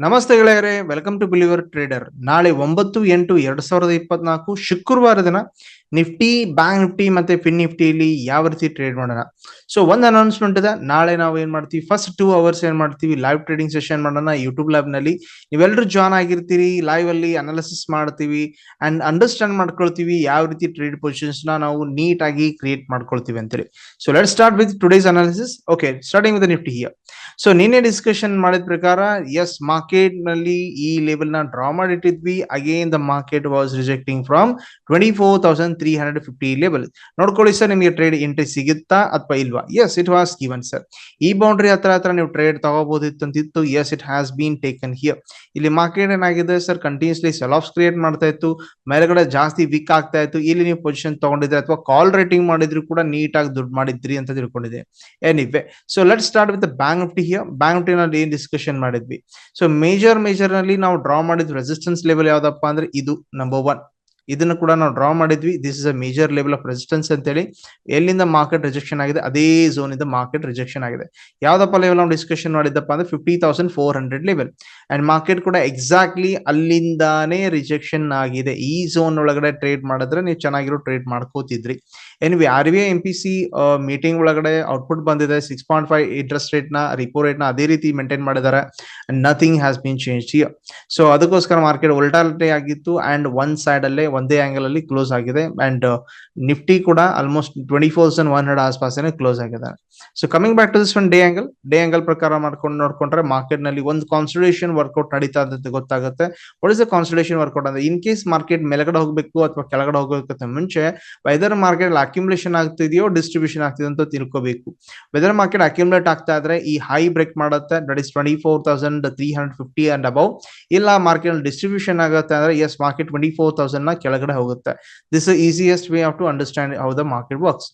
ನಮಸ್ತೆ ಗೆಳೆಯರೆ welcome to believer trader ನಾಳೆ ಒಂಬತ್ತು ಎಂಟು ಎರಡ್ ಸಾವಿರದ ಇಪ್ಪತ್ನಾಲ್ಕು ಶುಕ್ರವಾರ ದಿನ ನಿಫ್ಟಿ ಬ್ಯಾಂಕ್ ನಿಫ್ಟಿ ಮತ್ತೆ ಫಿನ್ ನಿಫ್ಟಿಲಿ ಯಾವ ರೀತಿ ಟ್ರೇಡ್ ಮಾಡೋಣ. ಸೊ ಒಂದು ಅನೌನ್ಸ್ಮೆಂಟ್ ಇದೆ. ನಾಳೆ ನಾವು ಏನ್ ಮಾಡ್ತೀವಿ? ಫಸ್ಟ್ ಟೂ ಅವರ್ಸ್ ಏನ್ ಮಾಡ್ತೀವಿ? ಲೈವ್ ಟ್ರೇಡಿಂಗ್ ಸೆಷನ್ ಮಾಡೋಣ ಯೂಟ್ಯೂಬ್ ಲ್ಯಾಬ್ನಲ್ಲಿ. ನೀವೆಲ್ಲರೂ ಜಾಯ್ನ್ ಆಗಿರ್ತೀರಿ. ಲೈವ್ ಅಲ್ಲಿ ಅನಾಲಿಸಿಸ್ ಮಾಡ್ತೀವಿ ಅಂಡ್ ಅಂಡರ್ಸ್ಟ್ಯಾಂಡ್ ಮಾಡ್ಕೊಳ್ತೀವಿ ಯಾವ ರೀತಿ ಟ್ರೇಡ್ ಪೊಸಿಷನ್ಸ್ನ ನಾವು ನೀಟ್ ಆಗಿ ಕ್ರಿಯೇಟ್ ಮಾಡ್ಕೊಳ್ತೀವಿ ಅಂತೇಳಿ so let start with today's analysis okay starting with Nifty here so ನಿನ್ನೆ ಡಿಸ್ಕಷನ್ ಮಾಡಿದ ಪ್ರಕಾರ ಎಸ್ ಮಾರ್ಕೆಟ್ನಲ್ಲಿ ಈ ಲೆವೆಲ್ನ draw ಮಾಡಿಟ್ಟಿದ್ವಿ. Again the market was rejecting from twenty four thousand three hundred fifty ನೋಡ್ಕೊಳ್ಳಿ ಸರ್ ನಿಮಗೆ ಟ್ರೇಡ್ ಎಂಟ್ರಿ ಸಿಗುತ್ತಾ ಅಥವಾ ಇಲ್ವಾ? As it was given sir ಈ ಬೌಂಡ್ರಿ ಹತ್ರ ಹತ್ರ ನೀವು ಟ್ರೇಡ್ ತಗೋಬಹುದಿತ್ತು ಅಂತಿತ್ತು as it has been taken here ಇಲ್ಲಿ ಮಾರ್ಕೆಟ್ ಏನಾಗಿದೆ sir continuously sell offs create ಮಾಡ್ತಾ ಇತ್ತು. ಮೇಲ್ಗಡೆ ಜಾಸ್ತಿ ವಿಕ್ ಆಗ್ತಾ ಇತ್ತು. ಇಲ್ಲಿ ನೀವು ಪೊಸಿಷನ್ ತಗೊಂಡಿದ್ರೆ ಅಥವಾ ಕಾಲ್ ರೇಟಿಂಗ್ ಮಾಡಿದ್ರು ಕೂಡ ನೀಟಾಗಿ ದುಡ್ಡು ಮಾಡಿದ್ರಿ ಅಂತ ತಿಳ್ಕೊಂಡಿದೆ. Anyway so let start with bank Nifty here bank Nifty ನಲ್ಲಿ ಏನ್ ಡಿಸ್ಕಷನ್ ಮಾಡಿದ್ವಿ? ಸೊ ಮೇಜರ್ ಮೇಜರ್ನಲ್ಲಿ ನಾವು ಡ್ರಾ ಮಾಡಿದ ರೆಸಿಸ್ಟೆನ್ಸ್ ಲೆವೆಲ್ ಯಾವ್ದಪ್ಪ ಅಂದ್ರೆ ಇದು ನಂಬರ್ ಒನ್ ಇದನ್ನ ಕೂಡ ನಾವು ಡ್ರಾ ಮಾಡಿದ್ವಿ. This is a major level of resistance ಅಂತೇಳಿ. ಎಲ್ಲಿಂದ ಮಾರ್ಕೆಟ್ ರಿಜೆಕ್ಷನ್ ಆಗಿದೆ, ಅದೇ ಝೋನ್ ಇಂದ ಮಾರ್ಕೆಟ್ ರಿಜೆಕ್ಷನ್ ಆಗಿದೆ. ಯಾವ್ದಪ್ಪ ಲೆವೆಲ್ ನಾವು ಡಿಸ್ಕಷನ್ ಮಾಡಿದ್ದಪ್ಪ ಅಂದ್ರೆ fifty thousand four hundred level and market ಕೂಡ ಎಕ್ಸಾಕ್ಟ್ಲಿ ಅಲ್ಲಿಂದಾನೇ ರಿಜೆಕ್ಷನ್ ಆಗಿದೆ. ಈ ಝೋನ್ ಒಳಗಡೆ ಟ್ರೇಡ್ ಮಾಡಿದ್ರೆ ನೀವು ಚೆನ್ನಾಗಿರೋ ಟ್ರೇಡ್ ಮಾಡ್ಕೋತಿದ್ರಿ. NV R V M P C meeting ಒಳಗಡೆ ಔಟ್ಪುಟ್ ಬಂದಿದೆ. ಸಿಕ್ಸ್ ಪಾಯಿಂಟ್ ಫೈವ್ ಇಂಟ್ರೆಸ್ಟ್ ರೇಟ್ನ ರಿಪೋ ರೇಟ್ನ ಅದೇ ರೀತಿ ಮೇಂಟೈನ್ ಮಾಡಿದ್ದಾರೆ. Nothing has been change so ಅದಕ್ಕೋಸ್ಕರ ಮಾರ್ಕೆಟ್ ಒಲ್ಟಾಲಿಟಿ ಆಗಿತ್ತು. ಅಂಡ್ ಒನ್ ಸೈಡ್ ಅಲ್ಲೇ ಒಂದೇ ಆಂಗಲ್ ಅಲ್ಲಿ ಕ್ಲೋಸ್ ಆಗಿದೆ. ಅಂಡ್ ನಿಫ್ಟಿ ಕೂಡ almost twenty four thousand one hundred ಆಸ್ಪಾಸನೆ close ಆಗಿದೆ. So coming back to this one day angle day angle ಪ್ರಕಾರ ಮಾಡ್ಕೊಂಡು, ನೋಡ್ಕೊಂಡ್ರೆ ಮಾರ್ಕೆಟ್ನಲ್ಲಿ ಒಂದು ಕಾನ್ಸಲ್ಟೇಷನ್ ವರ್ಕೌಟ್ ನಡೀತಾ ಇದ್ದಂತೆ ಗೊತ್ತಾಗುತ್ತೆ. What is the consultation workout ಅಂದ್ರೆ ಇನ್ ಕೇಸ್ ಮಾರ್ಕೆಟ್ ಮೇಲ್ಗಡೆ ಹೋಗಬೇಕು ಅಥವಾ ಕೆಳಗಡೆ ಹೋಗೋದಕ್ಕಿಂತ ಮುಂಚೆ ವೆದರ್ ಮಾರ್ಕೆಟ್ ಅಕ್ಯುಮುಲೇಷನ್ ಆಗ್ತಿದೆಯೋ ಡಿಸ್ಟ್ರಿಬ್ಯೂಷನ್ ಆಗ್ತಿದೆ ಅಂತ ತಿಳ್ಕೋಬೇಕು. ವೆದರ್ ಮಾರ್ಕೆಟ್ ಅಕ್ಯುಮುಲೇಟ್ ಆಗ್ತಾ ಇದ್ರೆ ಈ ಹೈ ಬ್ರೇಕ್ ಮಾಡುತ್ತೆ that is twenty four thousand three hundred fifty and above ಇಲ್ಲ ಮಾರ್ಕೆಟ್ ಡಿಸ್ಟ್ರಿಬ್ಯೂಷನ್ ಆಗುತ್ತೆ ಅಂದ್ರೆ ಎಸ್ ಮಾರ್ಕೆಟ್ ಟ್ವೆಂಟಿ ಫೋರ್ ತೌಸಂಡ್ನ ಕೆಳಗಡೆ ಹೋಗುತ್ತೆ. This easiest way of to understand how the market works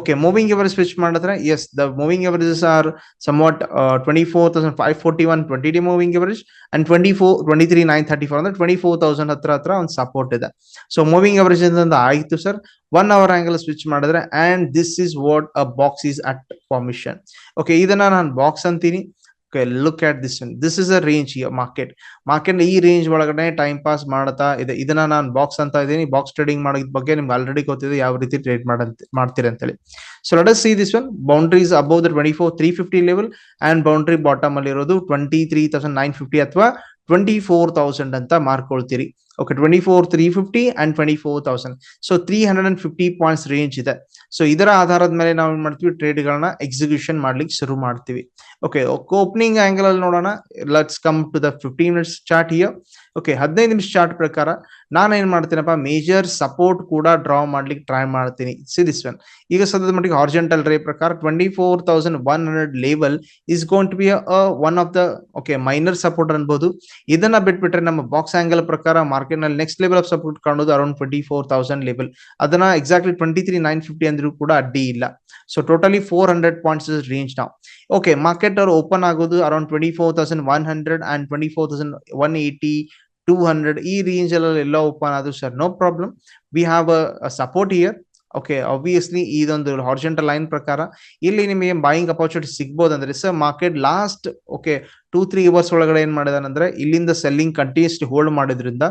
okay moving average switch ಮಾಡಿದ್ರೆ as the moving averages are somewhat twenty four thousand five forty one twenty D moving average 24,541 20 day moving average and 24 23,934 ಅಂದ್ರೆ 24,000 ಹತ್ರ ಹತ್ರ ಒಂದು support ಇದೆ. So moving average ಆಯಿತು sir one hour angle switch ಮಾಡಿದ್ರೆ and this is what a box is at formation okay ಇದನ್ನ ನಾನು box ಅಂತೀನಿ. Okay look at this this is a range market market ಈ ರೇಂಜ್ ಒಳಗಡೆ time pass ಮಾಡ್ತಾ ಇದೆ. ಇದನ್ನ ನಾನು ಬಾಕ್ಸ್ ಅಂತ ಇದ್ದೀನಿ. ಬಾಕ್ಸ್ ಟ್ರೇಡಿಂಗ್ ಮಾಡೋದ್ ಬಗ್ಗೆ ನಿಮ್ಗೆ ಆಲ್ರೆಡಿ ಗೊತ್ತಿದೆ ಯಾವ ರೀತಿ ಟ್ರೇಡ್ ಮಾಡ್ತೀರ ಅಂತೇಳಿ. So let see this one boundaries above the twenty four three fifty level and boundary bottom ಅಲ್ಲಿ ಇರೋದು twenty three thousand nine fifty ಅಥವಾ ಟ್ವೆಂಟಿ ಫೋರ್ ತೌಸಂಡ್ ಅಂತ ಮಾರ್ಕೊಳ್ತೀರಿ. Okay twenty four three fifty and twenty four thousand so three hundred and fifty points range ಇದೆ. So ಇದರ ಆಧಾರದ ಮೇಲೆ ನಾವು ಏನ್ ಮಾಡ್ತೀವಿ? ಟ್ರೇಡ್ ಗಳನ್ನ ಎಕ್ಸಿಕ್ಯೂಷನ್ ಮಾಡ್ಲಿಕ್ಕೆ ಶುರು ಮಾಡ್ತೀವಿ. ಓಕೆ ಓಪನಿಂಗ್ ಆಂಗಲ್ ಅಲ್ಲಿ ನೋಡೋಣ. Let's come to the fifteen minutes chart here okay ಹದಿನೈದು ನಿಮಿಷ ಚಾರ್ಟ್ ಪ್ರಕಾರ ನಾನು ಏನ್ ಮಾಡ್ತೀನಪ್ಪ? ಮೇಜರ್ ಸಪೋರ್ಟ್ ಕೂಡ ಡ್ರಾ ಮಾಡ್ಲಿಕ್ಕೆ ಟ್ರೈ ಮಾಡ್ತೀನಿ. ಸಿ ದಿಸ್ ಒನ್ ಈಗ ಸದ್ಯದ ಮಟ್ಟಿಗೆ ಹಾರ್ಜೆಂಟಲ್ ರೇ ಪ್ರಕಾರ twenty four thousand one hundred level is gone to be one of the okay minor support ಅನ್ಬಹುದು ಇದನ್ನ ಬಿಟ್ಬಿಟ್ರೆ ನಮ್ಮ ಬಾಕ್ಸ್ ಆಂಗಲ್ ಪ್ರಕಾರ ಮಾರ್ಕೆಟ್ ನಲ್ಲಿ ನೆಕ್ಸ್ಟ್ ಲೆವೆಲ್ ಆಫ್ ಸಪೋರ್ಟ್ ಕಾಣೋದು around twenty four thousand level ಅದನ್ನ exactly twenty three nine fifty ಅಂದ್ರೂ ಕೂಡ ಅಡ್ಡಿ ಇಲ್ಲ. So totally four hundred points range ನಾವು ಓಕೆ ಮಾರ್ಕೆಟ್ ಅವ್ರು ಓಪನ್ ಆಗೋದು around twenty four thousand one hundred and twenty four thousand one eighty two hundred ಈ range ಅಲ್ಲಿ ಎಲ್ಲ ಓಪನ್ ಆದ್ರು sir no problem we have a support here okay obviously ಇದೊಂದು horizontal line ಪ್ರಕಾರ, ಇಲ್ಲಿ ನಿಮಗೆ buying opportunity ಸಿಗ್ಬೋದಂದ್ರೆ sir market last okay two three hours ಒಳಗಡೆ ಏನ್ ಮಾಡಿದಾನಂದ್ರೆ, ಇಲ್ಲಿಂದ ಸೆಲ್ಲಿಂಗ್ ಕಂಟಿನ್ಯೂಸ್ಲಿ ಹೋಲ್ಡ್ ಮಾಡಿದ್ರಿಂದ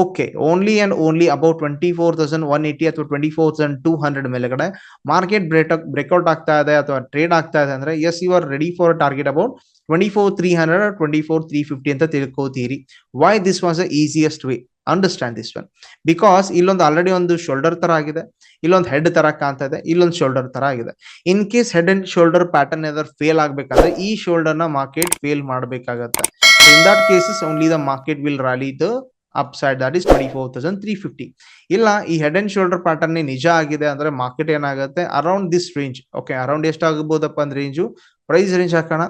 okay only and only about twenty four thousand one eighty ಅಥವಾ twenty four thousand two hundred ಮೇಲೆಗಡೆ ಮಾರ್ಕೆಟ್ ಬ್ರೇಕ್ ಬ್ರೇಕ್ಔಟ್ ಆಗ್ತಾ ಇದೆ ಅಥವಾ ಟ್ರೇಡ್ ಆಗ್ತಾ ಇದೆ ಅಂದ್ರೆ as you are ready for target about twenty four three hundred twenty four three fifty ಅಂತ ತಿಳ್ಕೋತೀರಿ. Why this was a easiest way understand this one because ಇಲ್ಲೊಂದು already ಒಂದು ಶೋಲ್ಡರ್ ತರ ಆಗಿದೆ. ಇಲ್ಲೊಂದು ಹೆಡ್ ತರ ಕಾಣ್ತಾ ಇದೆ, ಇಲ್ಲೊಂದು ಶೋಲ್ಡರ್ ತರ ಆಗಿದೆ. In case head and shoulder pattern ಏನಾದ್ರು ಫೇಲ್ ಆಗ್ಬೇಕಾದ್ರೆ ಈ ಶೋಲ್ಡರ್ನ ಮಾರ್ಕೆಟ್ ಫೇಲ್ ಮಾಡಬೇಕಾಗತ್ತೆ. In that cases only the market will rally the up side that is twenty four thousand three fifty ಇಲ್ಲ, ಈ ಹೆಡ್ ಅಂಡ್ ಶೋಲ್ಡರ್ ಪ್ಯಾಟರ್ನ್ ನಿಜ ಆಗಿದೆ ಅಂದ್ರೆ ಮಾರ್ಕೆಟ್ ಏನಾಗುತ್ತೆ? Around this range okay around ಎಷ್ಟಾಗಬಹುದಪ್ಪ ಅಂದ್ರೆ ರೇಂಜು ಪ್ರೈಸ್ ರೇಂಜ್ ಹಾಕೋಣ.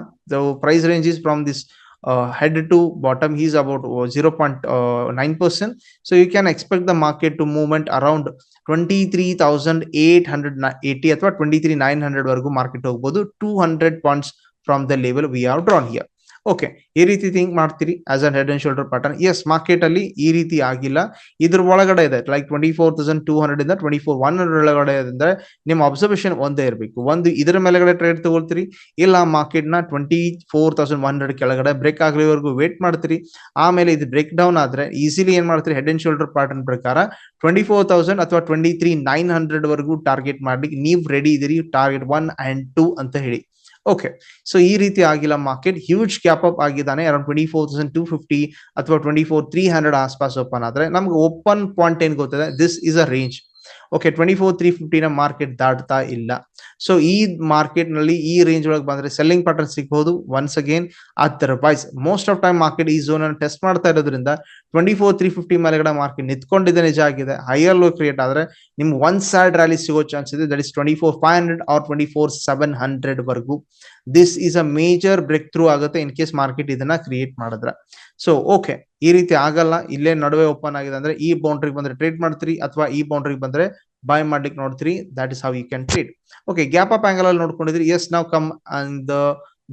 Price range is from this uh, head to bottom he is about uh, 0.9 percent so you can expect the market to movement around 23880 ಅಥವಾ 23900 ವರೆಗೂ market ಹೋಗಬಹುದು 200 points from the level we are drawn here okay ಈ ರೀತಿ think ಮಾಡ್ತೀರಿ as an head and shoulder pattern as market ಅಲ್ಲಿ ಈ ರೀತಿ ಆಗಿಲ್ಲ. ಇದ್ರ ಒಳಗಡೆ ಇದೆ like twenty four thousand two hundred ಇಂದ ಟ್ವೆಂಟಿ ಫೋರ್ ಒನ್ ಹಂಡ್ರೆಡ್ ಒಳಗಡೆ ಅಂದ್ರೆ ನಿಮ್ಮ ಅಬ್ಸರ್ವೇಷನ್ ಒಂದೇ ಇರಬೇಕು. ಒಂದು ಇದರ ಮೇಲೆಗಡೆ ಟ್ರೇಡ್ ತಗೊಳ್ತೀರಿ, ಇಲ್ಲ ಮಾರ್ಕೆಟ್ನ twenty four thousand one hundred ಕೆಳಗಡೆ ಬ್ರೇಕ್ ಆಗಲಿವರೆಗೂ ವೇಟ್ ಮಾಡ್ತೀರಿ. ಆಮೇಲೆ ಇದು ಬ್ರೇಕ್ ಡೌನ್ ಆದ್ರೆ ಈಸಿಲಿ ಏನ್ ಮಾಡ್ತೀರಿ ಹೆಡ್ ಅಂಡ್ ಶೋಲ್ಡರ್ ಪ್ಯಾಟರ್ನ್ ಪ್ರಕಾರ ಟ್ವೆಂಟಿ ಫೋರ್ ತೌಸಂಡ್ ಅಥವಾ ಟ್ವೆಂಟಿ ತ್ರೀ ನೈನ್ ಹಂಡ್ರೆಡ್ ವರೆಗೂ ಟಾರ್ಗೆಟ್ ಮಾಡ್ಲಿಕ್ಕೆ ನೀವು ರೆಡಿ ಇದೀರಿ ಟಾರ್ಗೆಟ್ ಒನ್ ಅಂಡ್ ಟೂ ಅಂತ ಹೇಳಿ. ಓಕೆ ಸೊ ಈ ರೀತಿ ಆಗಿಲ್ಲ ಮಾರ್ಕೆಟ್ ಹ್ಯೂಜ್ ಕ್ಯಾಪ್ ಅಪ್ ಆಗಿದ್ದಾನೆ. Around twenty four thousand two fifty ಅಥವಾ ಟ್ವೆಂಟಿ ಫೋರ್ ತ್ರೀ ಹಂಡ್ರೆಡ್ ಆಸ್ಪಾಸ್ ಓಪನ್ ಆದ್ರೆ ನಮ್ಗೆ ಓಪನ್ ಪಾಯಿಂಟ್ ಏನ್ ಗೊತ್ತಿದೆ? This is a range okay twenty four three ಫಿಫ್ಟಿನ market ದಾಟ್ತಾ ಇಲ್ಲ. ಸೊ ಈ ಮಾರ್ಕೆಟ್ನಲ್ಲಿ, ಈ ರೇಂಜ್ ಒಳಗೆ ಬಂದ್ರೆ ಸೆಲ್ಲಿಂಗ್ ಪ್ಯಾಟರ್ನ್ ಸಿಗಬಹುದು once again otherwise most of time market ಈ ಝೋನ್ ಅನ್ನು ಟೆಸ್ಟ್ ಮಾಡ್ತಾ ಇರೋದ್ರಿಂದ ಟ್ವೆಂಟಿ ಫೋರ್ ತ್ರೀ ಫಿಫ್ಟಿ ಮೇಲೆಗಡೆ ಮಾರ್ಕೆಟ್ ನಿಂತ್ಕೊಂಡಿದೆ ನಿಜ ಆಗಿದೆ. ಹೈಯರ್ ಲೋ ಕ್ರಿಯೇಟ್ ಆದ್ರೆ ನಿಮ್ಗೆ ಒನ್ ಸೈಡ್ ರ್ಯಾಲಿ ಸಿಗೋ ಚಾನ್ಸ್ ಇದೆ. That is twenty four five hundred or twenty four seven hundred ವರೆಗೂ. This is a major break through ಆಗುತ್ತೆ ಇನ್ ಕೇಸ್ ಮಾರ್ಕೆಟ್ ಇದನ್ನ ಕ್ರಿಯೇಟ್ ಮಾಡಿದ್ರೆ. ಸೊ ಓಕೆ ಈ ರೀತಿ ಆಗಲ್ಲ. ಇಲ್ಲೇ ನಡುವೆ ಓಪನ್ ಆಗಿದೆ ಅಂದ್ರೆ ಈ ಬೌಂಡ್ರಿಗೆ ಬಂದ್ರೆ ಟ್ರೇಡ್ ಮಾಡ್ತೀರಿ ಅಥವಾ ಈ ಬೌಂಡ್ರಿಗೆ ಬಂದ್ರೆ ಬೈ ಮಾಡ್ಲಿಕ್ಕೆ ನೋಡ್ತೀರಿ. That is how you can trade okay gap up angle ಅಲ್ಲಿ ನೋಡ್ಕೊಂಡಿದ್ರಿ. ಎಸ್ ನಾವು come and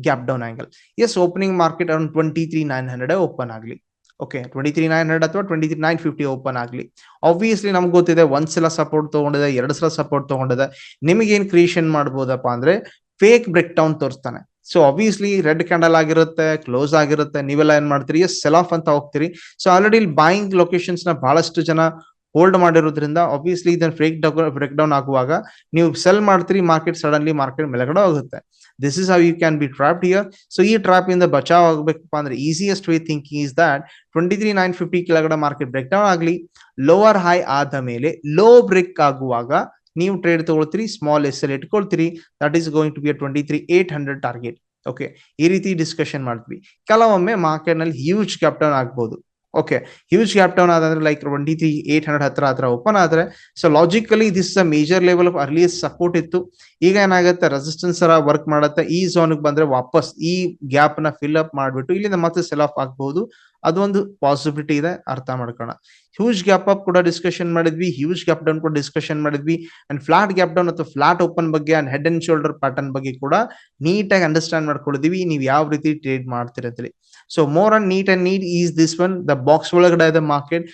gap down angle as opening market around twenty three nine hundred open ಆಗಲಿ. Okay twenty three nine hundred ಅಥವಾ twenty three nine fifty open ಆಗಲಿ. Obviously ನಮ್ಗೆ ಗೊತ್ತಿದೆ, ಒಂದ್ಸಲ support ತಗೊಂಡಿದೆ, ಎರಡು ಸಲ ಸಪೋರ್ಟ್ ತಗೊಂಡಿದೆ. ನಿಮಗೆ ಏನ್ ಕ್ರಿಯೇಷನ್ ಮಾಡ್ಬೋದಪ್ಪ ಅಂದ್ರೆ ಫೇಕ್ ಬ್ರೇಕ್ ಡೌನ್ ತೋರಿಸ್ತಾನೆ. ಸೊ ಅಬ್ವಿಯಸ್ಲಿ ರೆಡ್ ಕ್ಯಾಂಡಲ್ ಆಗಿರುತ್ತೆ ಕ್ಲೋಸ್ ಆಗಿರುತ್ತೆ, ನೀವೆಲ್ಲ ಏನ್ ಮಾಡ್ತೀರಿ? ಸೆಲ್ ಆಫ್ ಅಂತ ಹೋಗ್ತೀರಿ. ಸೊ ಆಲ್ರೆಡಿ ಬಾಯಿಂಗ್ ಲೊಕೇಶನ್ಸ್ನ ಬಹಳಷ್ಟು ಜನ ಹೋಲ್ಡ್ ಮಾಡಿರೋದ್ರಿಂದ ಆಬ್ವಿಯಸ್ಲಿ ಇದನ್ನ ಫ್ರೇಕ್ ಬ್ರೇಕ್ ಡೌನ್ ಆಗುವಾಗ ನೀವು ಸೆಲ್ ಮಾಡ್ತೀರಿ ಮಾರ್ಕೆಟ್ ಸಡನ್ಲಿ ಮಾರ್ಕೆಟ್ ಮೇಲೆಗಡೆ ಹೋಗುತ್ತೆ. This is how you can be trapped here so ಈ ಟ್ರಾಪ್ ಇಂದ ಬಚಾವ್ ಆಗಬೇಕಪ್ಪ ಅಂದ್ರೆ easiest way thinking is that twenty three nine fifty ಕೆಳಗಡೆ ಮಾರ್ಕೆಟ್ ಬ್ರೇಕ್ ಡೌನ್ ಆಗಲಿ ಲೋವರ್ ಹೈ ಆದ ಮೇಲೆ ಲೋ ಬ್ರೇಕ್ ಆಗುವಾಗ ನೀವು ಟ್ರೇಡ್ ತಗೊಳ್ತೀರಿ small S L ಇಟ್ಕೊಳ್ತೀರಿ that is going to be twenty three eight hundred target okay ಈ ರೀತಿ discussion ಮಾಡ್ತೀವಿ. ಕೆಲವೊಮ್ಮೆ ಮಾರ್ಕೆಟ್ನಲ್ಲಿ ಹ್ಯೂಜ್ ಕ್ಯಾಪ್ ಡೌನ್ ಆಗ್ಬೋದು. ಓಕೆ ಹ್ಯೂಜ್ ಗ್ಯಾಪ್ ಡೌನ್ ಆದ್ರೆ like twenty three eight hundred ಹತ್ರ ಹತ್ರ ಓಪನ್ ಆದ್ರೆ so logically this a major level of earliest support ಇತ್ತು. ಈಗ ಏನಾಗುತ್ತೆ? ರೆಸಿಸ್ಟೆನ್ಸ್ ತರ ವರ್ಕ್ ಮಾಡುತ್ತೆ. ಈ ಝೋನ್ ಬಂದ್ರೆ ವಾಪಸ್ ಈ ಗ್ಯಾಪ್ನ ಫಿಲ್ ಅಪ್ ಮಾಡಿಬಿಟ್ಟು ಇಲ್ಲಿಂದ ಮತ್ತೆ ಸೆಲ್ ಆಫ್ ಆಗಬಹುದು ಅದೊಂದು ಪಾಸಿಬಿಲಿಟಿ ಇದೆ, ಅರ್ಥ ಮಾಡ್ಕೋಣ ಹ್ಯೂಜ್ ಗ್ಯಾಪ್ ಅಪ್ ಕೂಡ ಡಿಸ್ಕಷನ್ ಮಾಡಿದ್ವಿ ಹ್ಯೂಜ್ ಗ್ಯಾಪ್ ಡೌನ್ ಕೂಡ ಡಿಸ್ಕಷನ್ ಮಾಡಿದ್ವಿ ಅಂಡ್ ಫ್ಲಾಟ್ ಗ್ಯಾಪ್ ಡೌನ್ ಅಥವಾ ಫ್ಲಾಟ್ ಓಪನ್ ಬಗ್ಗೆ and head and shoulder pattern ಬಗ್ಗೆ ಕೂಡ ನೀಟಾಗಿ ಅಂಡರ್ಸ್ಟ್ಯಾಂಡ್ ಮಾಡ್ಕೊಳ್ತೀವಿ ನೀವು ಯಾವ ರೀತಿ trade ಮಾಡ್ತಿರತ್ರಿ so more and neat and neat is this one the box ಒಳಗಡೆ ಇದೆ market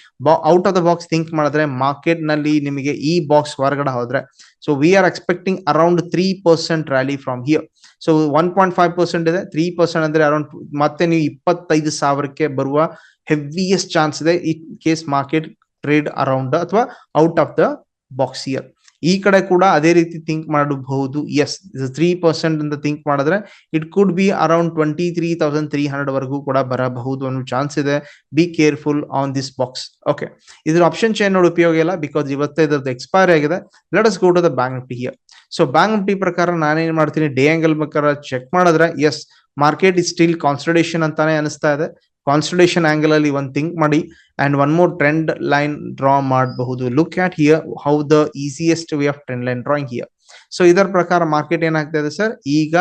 out of the box think ಮಾಡಿದ್ರೆ ಮಾರ್ಕೆಟ್ನಲ್ಲಿ ನಿಮಗೆ ಈ ಬಾಕ್ಸ್ ಹೊರಗಡೆ ಹೋದ್ರೆ. So we are expecting around three percent rally from here so one point five percent ಇದೆ. Three percent ಅಂದ್ರೆ ಅರೌಂಡ್ ಮತ್ತೆ ನೀವು ಇಪ್ಪತ್ತೈದು ಸಾವಿರಕ್ಕೆ ಬರುವ ಹೆವಿಯೆಸ್ಟ್ ಚಾನ್ಸ್ ಇದೆ in case market trade around ಅಥವಾ out of the box here ಈ ಕಡೆ ಕೂಡ ಅದೇ ರೀತಿ ಥಿಂಕ್ ಮಾಡಬಹುದು. ಎಸ್ ತ್ರೀ ಪರ್ಸೆಂಟ್ ಅಂತ ಥಿಂಕ್ ಮಾಡಿದ್ರೆ it could be around twenty three thousand three hundred ವರೆಗೂ ಕೂಡ ಬರಬಹುದು ಅನ್ನೋ ಚಾನ್ಸ್ ಇದೆ. Be careful on this box okay ಇದ್ರ ಆಪ್ಷನ್ ಚೇನ್ ನೋಡಿ ಉಪಯೋಗ ಇಲ್ಲ ಬಿಕಾಸ್ ಇವತ್ತೇ ಇದ್ರದ್ದು ಎಕ್ಸ್ಪೈರ್ ಆಗಿದೆ. Let us go to the bank T here so bank T ಪ್ರಕಾರ ನಾನೇನ್ ಮಾಡ್ತೀನಿ? ಡೇ ಆಂಗಲ್ ಪ್ರಕಾರ ಚೆಕ್ ಮಾಡಿದ್ರೆ as market is still consultation ಅಂತಾನೆ ಅನಿಸ್ತಾ ಇದೆ. ಕಾನ್ಸಲ್ಟೇಷನ್ ಆಂಗಲ್ ಅಲ್ಲಿ ಒಂದು ಥಿಂಕ್ ಮಾಡಿ. And one more trend line draw ಮಾಡಬಹುದು. Look at here how the easiest way of trend line drawing here so ಇದರ ಪ್ರಕಾರ ಮಾರ್ಕೆಟ್ ಏನಾಗ್ತಾ ಇದೆ ಸರ್ ಈಗ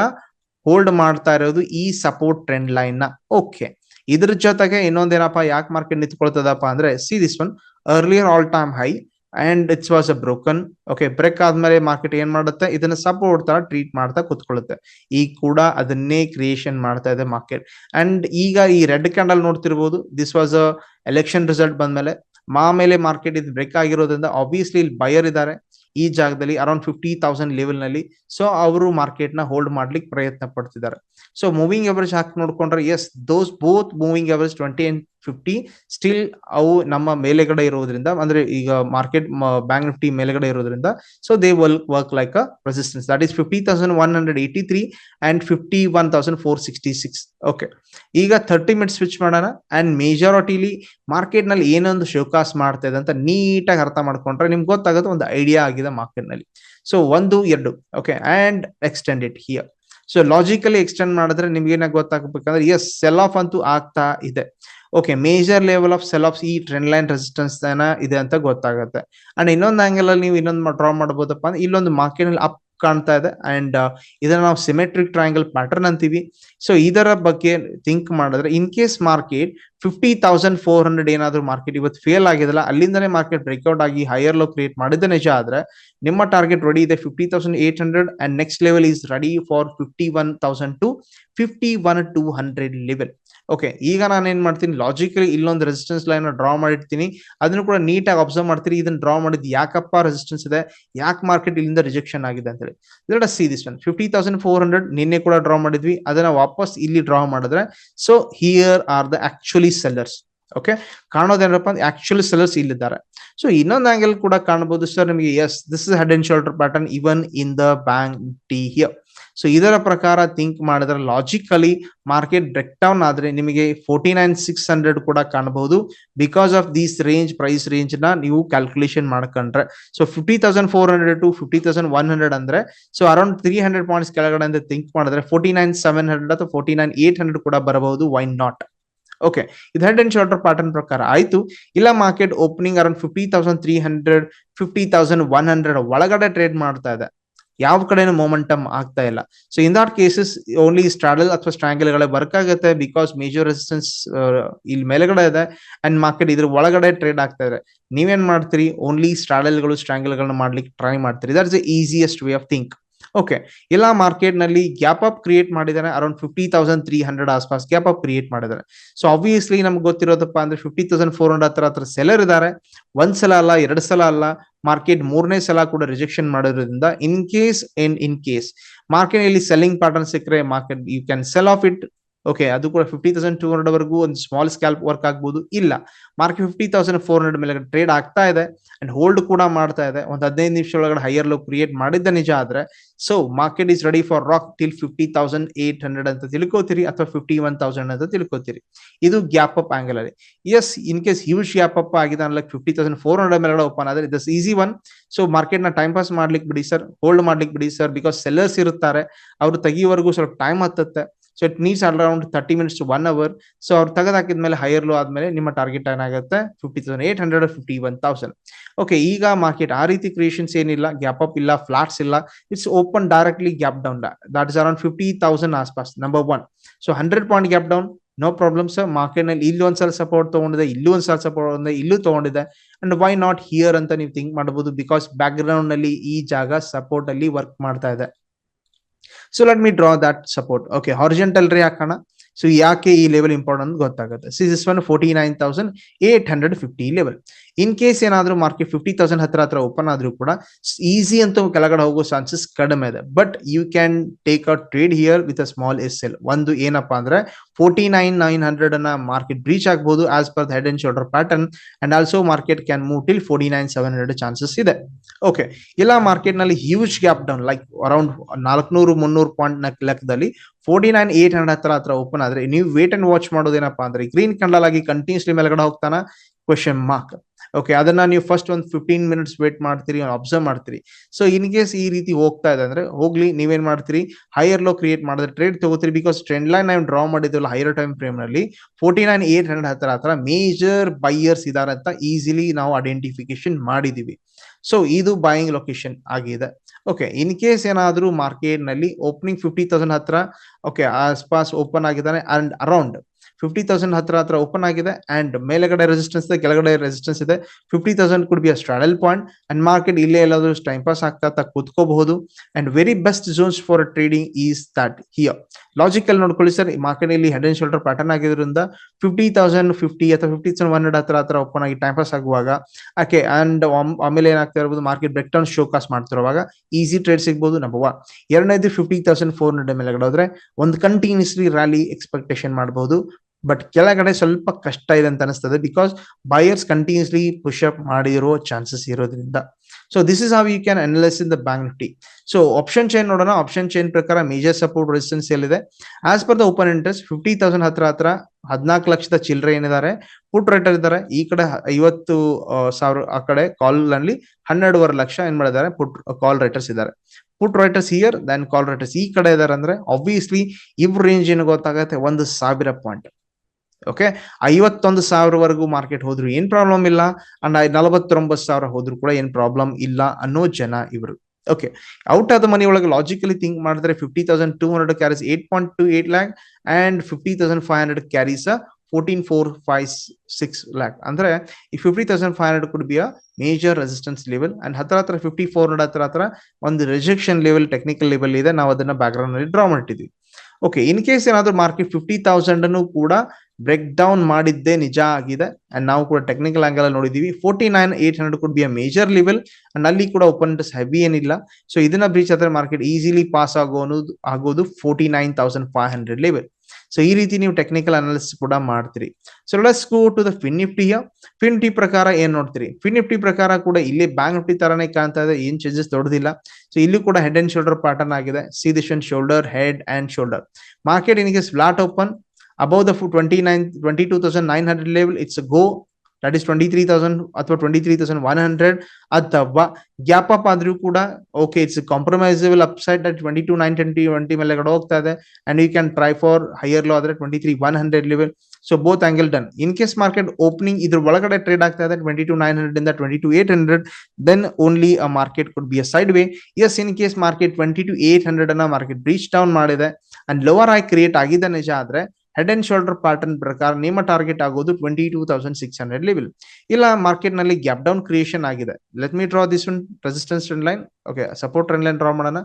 ಹೋಲ್ಡ್ ಮಾಡ್ತಾ ಇರೋದು ಈ ಸಪೋರ್ಟ್ ಟ್ರೆಂಡ್ ಲೈನ್ನ. ಓಕೆ ಇದ್ರ ಜೊತೆಗೆ ಇನ್ನೊಂದೇನಪ್ಪ? ಯಾಕೆ ಮಾರ್ಕೆಟ್ ನಿಂತ್ಕೊಳ್ತದಪ್ಪ ಅಂದ್ರೆ see this one earlier all time high and it's was a broken okay break ಆದ್ಮೇಲೆ ಮಾರ್ಕೆಟ್ ಏನ್ ಮಾಡುತ್ತೆ? ಇದನ್ನ ಸಪೋರ್ಟ್ ತರ ಟ್ರೀಟ್ ಮಾಡ್ತಾ ಕುತ್ಕೊಳ್ಳುತ್ತೆ. ಈಗ ಕೂಡ ಅದನ್ನೇ ಕ್ರಿಯೇಷನ್ ಮಾಡ್ತಾ ಇದೆ ಮಾರ್ಕೆಟ್ ಅಂಡ್ ಈಗ ಈ ರೆಡ್ ಕ್ಯಾಂಡಲ್ ನೋಡ್ತಿರ್ಬೋದು this was a election result ಬಂದ್ಮೇಲೆ. ಮೇಲೆ ಮಾರ್ಕೆಟ್ ಇದು ಬ್ರೇಕ್ ಆಗಿರೋದ್ರಿಂದ ಆಬ್ವಿಯಸ್ಲಿ ಇಲ್ಲಿ ಬಯರ್ ಇದ್ದಾರೆ. ಈ ಜಾಗದಲ್ಲಿ ಅರೌಂಡ್ ಫಿಫ್ಟಿ ತೌಸಂಡ್ ಲೆವೆಲ್ನಲ್ಲಿ. ಸೊ ಅವರು ಮಾರ್ಕೆಟ್ನ ಹೋಲ್ಡ್ ಮಾಡ್ಲಿಕ್ಕೆ ಪ್ರಯತ್ನ ಪಡ್ತಿದ್ದಾರೆ. ಸೊ ಮೂವಿಂಗ್ ಎವರೇಜ್ ಹಾಕಿ ನೋಡ್ಕೊಂಡ್ರೆ as those both moving average twenty and fifty still ಅವು ನಮ್ಮ ಮೇಲೆಗಡೆ ಇರೋದ್ರಿಂದ, ಅಂದ್ರೆ ಈಗ ಮಾರ್ಕೆಟ್ ಬ್ಯಾಂಕ್ ನಿಫ್ಟಿ ಮೇಲೆಗಡೆ ಇರೋದ್ರಿಂದ so they will work like a resistance that is fifty thousand one hundred eighty three and fifty one thousand four sixty six okay ಈಗ thirty minutes switch ಮಾಡೋಣ. ಅಂಡ್ ಮೇಜಾರಿಟಿಲಿ ಮಾರ್ಕೆಟ್ನಲ್ಲಿ ಏನೊಂದು ಶೋಕಾಸ್ ಮಾಡ್ತಾ ಇದೆ ಅಂತ ನೀಟಾಗಿ ಅರ್ಥ ಮಾಡ್ಕೊಂಡ್ರೆ ನಿಮ್ಗೆ ಗೊತ್ತಾಗುತ್ತೆ ಒಂದು ಐಡಿಯಾ ಆಗಿದೆ ಮಾರ್ಕೆಟ್ನಲ್ಲಿ. ಸೊ ಒಂದು, ಎರಡು. Okay and extend it here so logically extend ಮಾಡಿದ್ರೆ ನಿಮ್ಗೆ ಏನಾಗ ಗೊತ್ತಾಗಬೇಕಂದ್ರೆ ಎಸ್ ಸೆಲ್ ಆಫ್ ಅಂತೂ ಆಗ್ತಾ ಇದೆ. Okay major level of sell off ಈ ಟ್ರೆಂಡ್ ಲೈನ್ ರೆಸಿಸ್ಟೆನ್ಸ್ ಇದೆ ಅಂತ ಗೊತ್ತಾಗುತ್ತೆ. ಅಂಡ್ ಇನ್ನೊಂದು ಆಂಗಲ್ ಅಲ್ಲಿ ನೀವು ಇನ್ನೊಂದು ಡ್ರಾ ಮಾಡಬಹುದಪ್ಪ ಅಂದ್ರೆ ಇಲ್ಲೊಂದು ಮಾರ್ಕೆಟ್ ಅಲ್ಲಿ ಅಪ್ ಕಾಣ್ತಾ ಇದೆ ಅಂಡ್ ಇದನ್ನ ನಾವು ಸಿಮೆಟ್ರಿಕ್ ಟ್ರಯಾಂಗಲ್ ಪ್ಯಾಟರ್ನ್ ಅಂತೀವಿ. ಸೊ ಇದರ ಬಗ್ಗೆ ಥಿಂಕ್ ಮಾಡಿದ್ರೆ in case market fifty thousand four hundred ಏನಾದ್ರು ಮಾರ್ಕೆಟ್ ಇವತ್ತು ಫೇಲ್ ಆಗಿದಲ್ಲ ಅಲ್ಲಿಂದನೇ ಮಾರ್ಕೆಟ್ ಬ್ರೇಕ್ಔಟ್ ಆಗಿ ಹೈಯರ್ ಲೋ ಕ್ರಿಯೇಟ್ ಮಾಡಿದ ನಿಜ ಆದ್ರೆ ನಿಮ್ಮ ಟಾರ್ಗೆಟ್ ರೆಡಿ ಇದೆ fifty thousand eight hundred and next level is ready for fifty one thousand to fifty one two hundred level okay ಈಗ ನಾನು ಏನ್ ಮಾಡ್ತೀನಿ? ಲಾಜಿಕಲಿ ಇಲ್ಲೊಂದು ರೆಸಿಸ್ಟೆನ್ಸ್ ಲೈನ್ ಡ್ರಾ ಮಾಡಿರ್ತೀನಿ. ಅದನ್ನು ಕೂಡ ನೀಟಾಗಿ ಅಬ್ಸರ್ವ್ ಮಾಡ್ತೀರಿ. ಇದನ್ನ ಡ್ರಾ ಮಾಡಿದ್ ಯಾಕಪ್ಪ ರೆಸಿಸ್ಟೆನ್ಸ್ ಇದೆ? ಯಾಕೆ ಮಾರ್ಕೆಟ್ ಇಲ್ಲಿಂದ ರಿಜೆಕ್ಷನ್ ಆಗಿದೆ ಅಂತ ಹೇಳಿ. Let see this one fifty thousand four hundred ನಿನ್ನೆ ಕೂಡ ಡ್ರಾ ಮಾಡಿದ್ವಿ. ಅದನ್ನ ವಾಪಸ್ ಇಲ್ಲಿ ಡ್ರಾ ಮಾಡಿದ್ರೆ so here are the actually sellers okay ಕಾಣೋದೇನಪ್ಪ ಅಂದ್ರೆ ಆಕ್ಚುಲಿ ಸೆಲ್ಲರ್ಸ್ ಇಲ್ಲಿದ್ದಾರೆ. ಸೊ ಇನ್ನೊಂದು ಆಂಗಲ್ ಕೂಡ ಕಾಣಬಹುದು ಸರ್ ನಿಮಗೆ as this is head and shoulder pattern even in the bank T here so ಇದರ ಪ್ರಕಾರ ಥಿಂಕ್ ಮಾಡಿದ್ರೆ ಲಾಜಿಕಲಿ ಮಾರ್ಕೆಟ್ ಬ್ರೇಕ್ ಡೌನ್ ಆದ್ರೆ ನಿಮಗೆ ಫೋರ್ಟಿ ನೈನ್ ಸಿಕ್ಸ್ ಹಂಡ್ರೆಡ್ ಕೂಡ ಕಾಣಬಹುದು. Because of these range price ರೇಂಜ್ನ ನೀವು ಕ್ಯಾಲ್ಕುಲೇಷನ್ ಮಾಡ್ಕೊಂಡ್ರೆ. So fifty thousand four hundred to fifty thousand one hundred ಅಂದ್ರೆ so around three hundred points ಕೆಳಗಡೆ ಅಂತ ಥಿಂಕ್ ಮಾಡಿದ್ರೆ ಫೋರ್ಟಿ ನೈನ್ ಸೆವೆನ್ ಹಂಡ್ರೆಡ್ ಅಥವಾ ಫೋರ್ಟಿ ನೈನ್ ಏಟ್ ಹಂಡ್ರೆಡ್ ಕೂಡ ಬರಬಹುದು. ವೈ ನಾಟ್ ಓಕೆ ಇದು ಹೆಡ್ ಅಂಡ್ ಶೋಲ್ಡರ್ ಪ್ಯಾಟರ್ನ್ ಪ್ರಕಾರ ಆಯ್ತು. ಇಲ್ಲ market opening around fifty thousand three hundred fifty thousand one hundred ಒಳಗಡೆ ಟ್ರೇಡ್ ಮಾಡ್ತಾ ಇದೆ. ಯಾವ ಕಡೆನೂ ಮೊಮೆಂಟಮ್ ಆಗ್ತಾ ಇಲ್ಲ. So in that cases only straddle ಅಥವಾ ಸ್ಟ್ರಾಂಗಲ್ ಗಳೇ ವರ್ಕ್ ಆಗುತ್ತೆ ಬಿಕಾಸ್ ಮೇಜರ್ ರೆಸಿಸ್ಟೆನ್ಸ್ ಇಲ್ಲಿ ಮೇಲೆಗಡೆ ಇದೆ ಅಂಡ್ ಮಾರ್ಕೆಟ್ ಇದ್ರ ಒಳಗಡೆ ಟ್ರೇಡ್ ಆಗ್ತಾ ಇದೆ. ನೀವೇನ್ ಮಾಡ್ತೀರಿ? ಓನ್ಲಿ ಸ್ಟ್ರಾಡಲ್ಗಳು ಸ್ಟ್ರಾಂಗಲ್ ಗಳನ್ನ ಮಾಡ್ಲಿಕ್ಕೆ ಟ್ರೈ ಮಾಡ್ತೀರಿ. That is the easiest way of think okay ಎಲ್ಲ ಮಾರ್ಕೆಟ್ನಲ್ಲಿ ಗ್ಯಾಪ್ ಅಪ್ ಕ್ರಿಯೇಟ್ ಮಾಡಿದ್ದಾರೆ around fifty thousand three hundred ಆಸ್ಪಾಸ್ gap up create ಮಾಡಿದ್ದಾರೆ ಸೊ ಆಬ್ವಿಯಸ್ಲಿ ನಮ್ಗೆ ಗೊತ್ತಿರೋದಪ್ಪ ಅಂದ್ರೆ ಫಿಫ್ಟಿ ತೌಸಂಡ್ ಫೋರ್ ಹಂಡ್ರೆಡ್ ಹತ್ರ ಹತ್ರ ಸೆಲರ್ ಇದ್ದಾರೆ ಒಂದ್ ಸಲ ಅಲ್ಲ, ಎರಡ್ ಸಲ ಅಲ್ಲ ಮಾರ್ಕೆಟ್ ಮೂರನೇ ಸಲ ಕೂಡ ರಿಜೆಕ್ಷನ್ ಮಾಡೋದ್ರಿಂದ in case in in case market ಇಲ್ಲಿ ಸೆಲ್ಲಿಂಗ್ ಪ್ಯಾಟರ್ನ್ ಸಿಕ್ಕರೆ market you can sell off it okay ಅದು ಕೂಡ ಫಿಫ್ಟಿ ತೌಸಂಡ್ ಟೂ ಹಂಡ್ರೆಡ್ ವರೆಗೂ ಒಂದು ಸ್ಮಾಲ್ ಸ್ಕ್ಯಾಲ್ಪ್ ವರ್ಕ್ ಆಗ್ಬೋದು. ಇಲ್ಲ market fifty thousand four hundred ಮೇಲೆ ಟ್ರೇಡ್ ಆಗ್ತಾ ಇದೆ ಅಂಡ್ ಹೋಲ್ಡ್ ಕೂಡ ಮಾಡ್ತಾ ಇದೆ. ಒಂದು ಹದಿನೈದು ನಿಮಿಷ ಒಳಗಡೆ ಹೈಯರ್ ಲೋ ಕ್ರಿಯೇಟ್ ಮಾಡಿದ್ದ ನಿಜ ಆದ್ರೆ so market is ready for rock till fifty thousand eight hundred ಅಂತ ತಿಳ್ಕೊತೀರಿ ಅಥವಾ ಫಿಫ್ಟಿ ಒನ್ ತೌಸಂಡ್ ಅಂತ ತಿಳ್ಕೊತೀರಿ. ಇದು ಗ್ಯಾಪ್ ಅಪ್ ಆಂಗಲ್ ಅಲ್ಲಿ. As in case huge gap up ಆಗಿದೆ unlike fifty thousand four hundred ಮೇಲೆ ಓಪನ್ ಆದ್ರೆ ದಿಸ್ ಈಸಿ ಒನ್ ಸೊ ಮಾರ್ಕೆಟ್ನ ಟೈಮ್ ಪಾಸ್ ಮಾಡ್ಲಿಕ್ಕೆ ಬಿಡಿ ಸರ್ ಹೋಲ್ಡ್ ಮಾಡ್ಲಿಕ್ಕೆ ಬಿಡಿ ಸರ್ ಬಿಕಾಸ್ ಸೆಲ್ಲರ್ಸ್ ಇರುತ್ತಾರೆ, ಅವರು ತೆಗಿಯೋವರೆಗೂ ಸ್ವಲ್ಪ time ಹತ್ತುತ್ತೆ. So it needs around thirty minutes to one hour so ಅವ್ರು ತೆಗೆದಾಕಿದ್ಮೇಲೆ ಹೈಯರ್ ಲೋ ಆದ್ಮೇಲೆ ನಿಮ್ಮ ಟಾರ್ಗೆಟ್ ಏನಾಗುತ್ತೆ fifty thousand eight hundred fifty one thousand okay ಈಗ ಮಾರ್ಕೆಟ್ ಆ ರೀತಿ ಕ್ರಿಯೇಷನ್ಸ್ ಏನಿಲ್ಲ ಗ್ಯಾಪ್ ಅಪ್ ಇಲ್ಲ ಫ್ಲಾಟ್ಸ್ ಇಲ್ಲ. It's open directly gap down that is around fifty thousand ಆಸ್ಪಾಸ್ number one so hundred point gap down no problem sir ಮಾರ್ಕೆಟ್ನಲ್ಲಿ ಇಲ್ಲಿ ಒಂದ್ಸಲ support ತಗೊಂಡಿದೆ, ಇಲ್ಲೂ ಒಂದ್ಸಲ ಸಪೋರ್ಟ್ ತಗೊಂಡಿದೆ, ಇಲ್ಲೂ ತಗೊಂಡಿದೆ. ಅಂಡ್ ವೈ ನಾಟ್ ಹಿಯರ್ ಅಂತ ನೀವು ಥಿಂಕ್ ಮಾಡಬಹುದು ಬಿಕಾಸ್ ಬ್ಯಾಕ್ ಗ್ರೌಂಡ್ನಲ್ಲಿ ಈ ಜಾಗ ಸಪೋರ್ಟ್ ಅಲ್ಲಿ ವರ್ಕ್ ಮಾಡ್ತಾ ಇದೆ. So let me draw that support okay horizontal ರೀ ಹಾಕೋಣ. ಸೊ ಯಾಕೆ ಈ ಲೆವೆಲ್ ಇಂಪಾರ್ಟೆಂಟ್ ಗೊತ್ತಾಗುತ್ತೆ. This one forty nine thousand eight hundred fifty level in case ಏನಾದ್ರೂ ಮಾರ್ಕೆಟ್ ಫಿಫ್ಟಿ ತೌಸಂಡ್ ಹತ್ರ ಹತ್ರ ಓಪನ್ ಆದ್ರೂ ಕೂಡ ಈಸಿ ಅಂತ ಕೆಳಗಡೆ ಹೋಗೋ ಚಾನ್ಸಸ್ ಕಡಿಮೆ ಇದೆ. But you can take a trade here with a small S L ಒಂದು ಏನಪ್ಪಾ ಅಂದ್ರೆ ಫೋರ್ಟಿ ನೈನ್ ನೈನ್ ಹಂಡ್ರೆಡ್ ಅನ್ನ ಮಾರ್ಕೆಟ್ ಬ್ರೀಚ್ ಆಗ್ಬಹುದು as per the head and shoulder pattern and also market can move till forty nine seven hundred chances ಇದೆ. Okay ಇಲ್ಲ ಮಾರ್ಕೆಟ್ನಲ್ಲಿ huge gap down like around ನಾಲ್ಕನೂರು, ಮುನ್ನೂರು point ಲೆಕ್ಕದಲ್ಲಿ forty nine eight hundred ಹತ್ರ ಹತ್ರ open ಆದ್ರೆ, ನೀವು ವೇಟ್ ಅಂಡ್ ವಾಚ್ ಮಾಡೋದೇನಪ್ಪಾ ಅಂದ್ರೆ ಗ್ರೀನ್ ಕಂಡಲ್ ಆಗಿ ಕಂಟಿನ್ಯೂಸ್ಲಿ ಮೇಲ್ಗಡೆ ಹೋಗ್ತಾನ? ಕ್ವೆಶನ್ ಮಾರ್ಕ್ ಓಕೆ ಅದನ್ನ ನೀವು ಫಸ್ಟ್ ಒಂದು ಫಿಫ್ಟೀನ್ ಮಿನಿಟ್ಸ್ ವೇಟ್ ಮಾಡ್ತೀರಿ ಅಬ್ಸರ್ವ್ ಮಾಡ್ತೀರಿ. ಸೊ ಇನ್ ಕೇಸ್ ಈ ರೀತಿ ಹೋಗ್ತಾ ಇದೆ ಅಂದ್ರೆ, ಹೋಗ್ಲಿ, ನೀವೇನ್ ಮಾಡ್ತೀರಿ? ಹೈಯರ್ ಲೋ ಕ್ರಿಯೇಟ್ ಮಾಡಿದ್ರೆ ಟ್ರೇಡ್ ತಗೋತೀರಿ ಬಿಕಾಸ್ ಟ್ರೆಂಡ್ ಲೈನ್ ನಾವು ಡ್ರಾ ಮಾಡಿದ್ವಲ್ಲ ಹೈಯರ್ ಟೈಮ್ ಫ್ರೇಮ್ನಲ್ಲಿ ಫೋರ್ಟಿ ನೈನ್ ಏಟ್ ಹಂಡ್ರೆಡ್ ಹತ್ರ ಹತ್ರ ಮೇಜರ್ ಬೈಯರ್ಸ್ ಇದಾರೆ ಅಂತ ಈಸಿಲಿ ನಾವು ಐಡೆಂಟಿಫಿಕೇಶನ್ ಮಾಡಿದೀವಿ ಸೊ ಇದು ಬಾಯಿಂಗ್ ಲೊಕೇಶನ್ ಆಗಿದೆ. ಓಕೆ ಇನ್ ಕೇಸ್ ಏನಾದರೂ ಮಾರ್ಕೆಟ್ನಲ್ಲಿ ಓಪನಿಂಗ್ ಫಿಫ್ಟಿ ತೌಸಂಡ್ ಹತ್ರ ಓಕೆ ಆಸ್ಪಾಸ್ ಓಪನ್ ಆಗಿದ್ದಾನೆ ಅಂಡ್ ಅರೌಂಡ್ ಫಿಫ್ಟಿ ತೌಸಂಡ್ ಹತ್ರ ಹತ್ರ ಓಪನ್ ಆಗಿದೆ ಅಂಡ್ ಮೇಲೆಗಡೆ ರೆಸಿಸ್ಟೆನ್ಸ್ ಇದೆ, ಕೆಳಗಡೆ ರೆಸಿಸ್ಟೆನ್ಸ್ ಇದೆ. Fifty thousand could be a straddle point and market ಇಲ್ಲೇ ಎಲ್ಲಾದ್ರೂ ಟೈಮ್ ಪಾಸ್ ಆಗ್ತಾ ಕೂತ್ಕೋಬಹುದು. And very best zones for trading is that here logical ನೋಡ್ಕೊಳ್ಳಿ ಸರ್ ಮಾರ್ಕೆಟ್ ಇಲ್ಲಿ ಹೆಡ್ ಅಂಡ್ ಶೋಲ್ಡರ್ ಪ್ಯಾಟರ್ನ್ ಆಗಿದ್ರಿಂದ ಫಿಫ್ಟಿ ತೌಸಂಡ್ ಫಿಫ್ಟಿ ಅಥವಾ fifty thousand one hundred ಹತ್ರ ಹತ್ರ open ಆಗಿ ಟೈಮ್ ಪಾಸ್ ಆಗುವಾಗ ಓಕೆ ಅಂಡ್ ಆಮೇಲೆ ಏನಾಗ್ತಾ ಇರ್ಬೋದು ಮಾರ್ಕೆಟ್ ಬ್ರೇಕ್ ಡೌನ್ ಶೋ ಕಾಸ್ ಮಾಡ್ತಿರುವಾಗ ಈಸಿ ಟ್ರೇಡ್ ಸಿಗ್ಬೋದು ನಂಬರ್ ಒನ್ ಎರಡನೇದು ಫಿಫ್ಟಿ ತೌಸಂಡ್ ಫೋರ್ ಹಂಡ್ರೆಡ್ ಮೇಲೆ ಹೋದ್ರೆ ಒಂದು ಕಂಟಿನ್ಯೂಸ್ಲಿ ರ್ಯಾಲಿ ಎಕ್ಸ್ಪೆಕ್ಟೇಷನ್ ಮಾಡಬಹುದು ಬಟ್ ಕೆಳಗಡೆ ಸ್ವಲ್ಪ ಕಷ್ಟ ಇದೆ ಅಂತ ಅನಿಸ್ತದೆ because buyers continuously push up ಮಾಡಿರೋ ಚಾನ್ಸಸ್ ಇರೋದ್ರಿಂದ. So this is how you can analyse in the bank Nifty so option chain ನೋಡೋಣ. ಆಪ್ಷನ್ ಚೈನ್ ಪ್ರಕಾರ ಮೇಜರ್ ಸಪೋರ್ಟ್ ರೆಸಿಸ್ಟೆನ್ಸ್ ಎಲ್ಲಿದೆ? As per the open interest fifty thousand ಹತ್ರ ಹತ್ರ ಹದಿನಾಲ್ಕು ಲಕ್ಷದ ಚಿಲ್ಲರೆ ಏನಿದ್ದಾರೆ? ಪುಟ್ ರೈಟರ್ ಇದ್ದಾರೆ. ಈ ಕಡೆ ಐವತ್ತು ಸಾವಿರ, ಆ ಕಡೆ ಕಾಲ್ನಲ್ಲಿ ಹನ್ನೆರಡುವರೆ ಲಕ್ಷ ಏನ್ ಮಾಡಿದ್ದಾರೆ? ಪುಟ್ ಕಾಲ್ ರೈಟರ್ಸ್ ಇದ್ದಾರೆ. Put writers here then call writers ಈ ಕಡೆ ಇದಾರೆ ಅಂದ್ರೆ ಆಬ್ವಿಯಸ್ಲಿ ಇವ್ರ ರೇಂಜ್ ಏನು ಗೊತ್ತಾಗತ್ತೆ? ಒಂದು ಸಾವಿರ ಪಾಯಿಂಟ್ ಓಕೆ ಐವತ್ತೊಂದು ಸಾವಿರವರೆಗೂ ಮಾರ್ಕೆಟ್ ಹೋದ್ರು ಏನ್ ಪ್ರಾಬ್ಲಮ್ ಇಲ್ಲ. ಅಂಡ್ ನಲವತ್ತೊಂಬತ್ತು ಸಾವಿರ ಹೋದ್ರು ಕೂಡ ಏನ್ ಪ್ರಾಬ್ಲಮ್ ಇಲ್ಲ ಅನ್ನೋ ಜನ ಇವರು. ಓಕೆ ಔಟ್ ಆದ ಮನಿ ಒಳಗೆ ಲಾಜಿಕಲಿ ಥಿಂಕ್ ಮಾಡಿದ್ರೆ fifty thousand two hundred carries eight point two eight lakh and fifty thousand five hundred carries fourteen four five six lakh ಅಂದ್ರೆ ಈ fifty thousand five hundred could be a major resistance level and ಹತ್ರ ಹತ್ರ fifty four hundred ಹತ್ರ ಹತ್ರ ಒಂದು rejection level technical level ಇದೆ. ನಾವು ಅದನ್ನ ಬ್ಯಾಕ್ ಗ್ರೌಂಡ್ನಲ್ಲಿ ಡ್ರಾ ಮಾಡ್ತಿದ್ವಿ. ಓಕೆ ಇನ್ ಕೇಸ್ ಏನಾದ್ರು ಮಾರ್ಕೆಟ್ ಫಿಫ್ಟಿ ತೌಸಂಡ್ ಅನ್ನು ಕೂಡ ಬ್ರೇಕ್ ಡೌನ್ ಮಾಡಿದ್ದೇ ನಿಜ ಆಗಿದೆ. ಅಂಡ್ ನಾವು ಕೂಡ ಟೆಕ್ನಿಕಲ್ ಆಂಗಲ್ ಅಲ್ಲಿ ನೋಡಿದೀವಿ. Forty nine eight hundred could be a major level and ಅಲ್ಲಿ ಕೂಡ ಓಪನ್ ಹೆವಿ ಏನಿಲ್ಲ. ಸೊ ಇದನ್ನ ಬ್ರೀಚ್ ಆದರೆ ಮಾರ್ಕೆಟ್ ಈಸಿಲಿ ಪಾಸ್ ಆಗೋ ಅನ್ನೋದು ಆಗೋದು forty nine thousand five hundred level so ಈ ರೀತಿ ನೀವು ಟೆಕ್ನಿಕಲ್ ಅನಾಲಿಸಿಸ್ ಕೂಡ ಮಾಡ್ತೀರಿ. So let's go to the fin ನಿಫ್ಟಿಯ ಫಿನ್ ನಿಫ್ಟಿ ಪ್ರಕಾರ ಏನ್ ನೋಡ್ತೀರಿ? ಫಿನ್ ನಿಫ್ಟಿ ಪ್ರಕಾರ ಕೂಡ ಇಲ್ಲಿ ಬ್ಯಾಂಕ್ ನಿಫ್ಟಿ ತರಾನೇ ಕಾಣ್ತಾ ಇದೆ. ಏನ್ ಚೇಂಜಸ್ ದೊಡ್ಡದಿಲ್ಲ. ಸೊ ಇಲ್ಲಿ ಕೂಡ ಹೆಡ್ ಅಂಡ್ ಶೋಲ್ಡರ್ ಪ್ಯಾಟರ್ನ್ ಆಗಿದೆ. See this shoulder head and shoulder market in case flat open above the 29 22900 level, it's a go. That is 23000 ಅಥವಾ 23100 ಅಥವಾ ಗ್ಯಾಪ್ ಅಪ್ ಆದ್ರೂ ಕೂಡ okay it's compromisable upside at twenty two nine twenty twenty ಮೇಲೆ ಕಡೆ ಹೋಗ್ತಾ ಇದೆ. And you can try for higher low ಆದ್ರೆ twenty three one hundred level so both angle done in case market opening ಇದ್ರ ಒಳಗಡೆ trade ಆಗ್ತಾ ಇದೆ twenty two nine hundred ಇಂದ twenty two eight hundred then only a market could be a sideways in case market twenty two eight hundred ಅನ್ನ market breach down ಮಾಡಿದೆ. And lower ಆಗಿ create ಆಗಿದೆ ನಿಜ ಆದ್ರೆ ಹೆಡ್ ಅಂಡ್ ಶೋಲ್ಡರ್ ಪ್ಯಾಟರ್ನ್ ಪ್ರಕಾರ ನಿಮ್ಮ target ಆಗೋದು twenty two thousand six hundred level ಇಲ್ಲ ಮಾರ್ಕೆಟ್ನಲ್ಲಿ ಗ್ಯಾಪ್ ಡೌನ್ ಕ್ರಿಯೇಷನ್ ಆಗಿದೆ. Let me draw this one resistance trend line okay support trend line draw ಮಾಡೋಣ.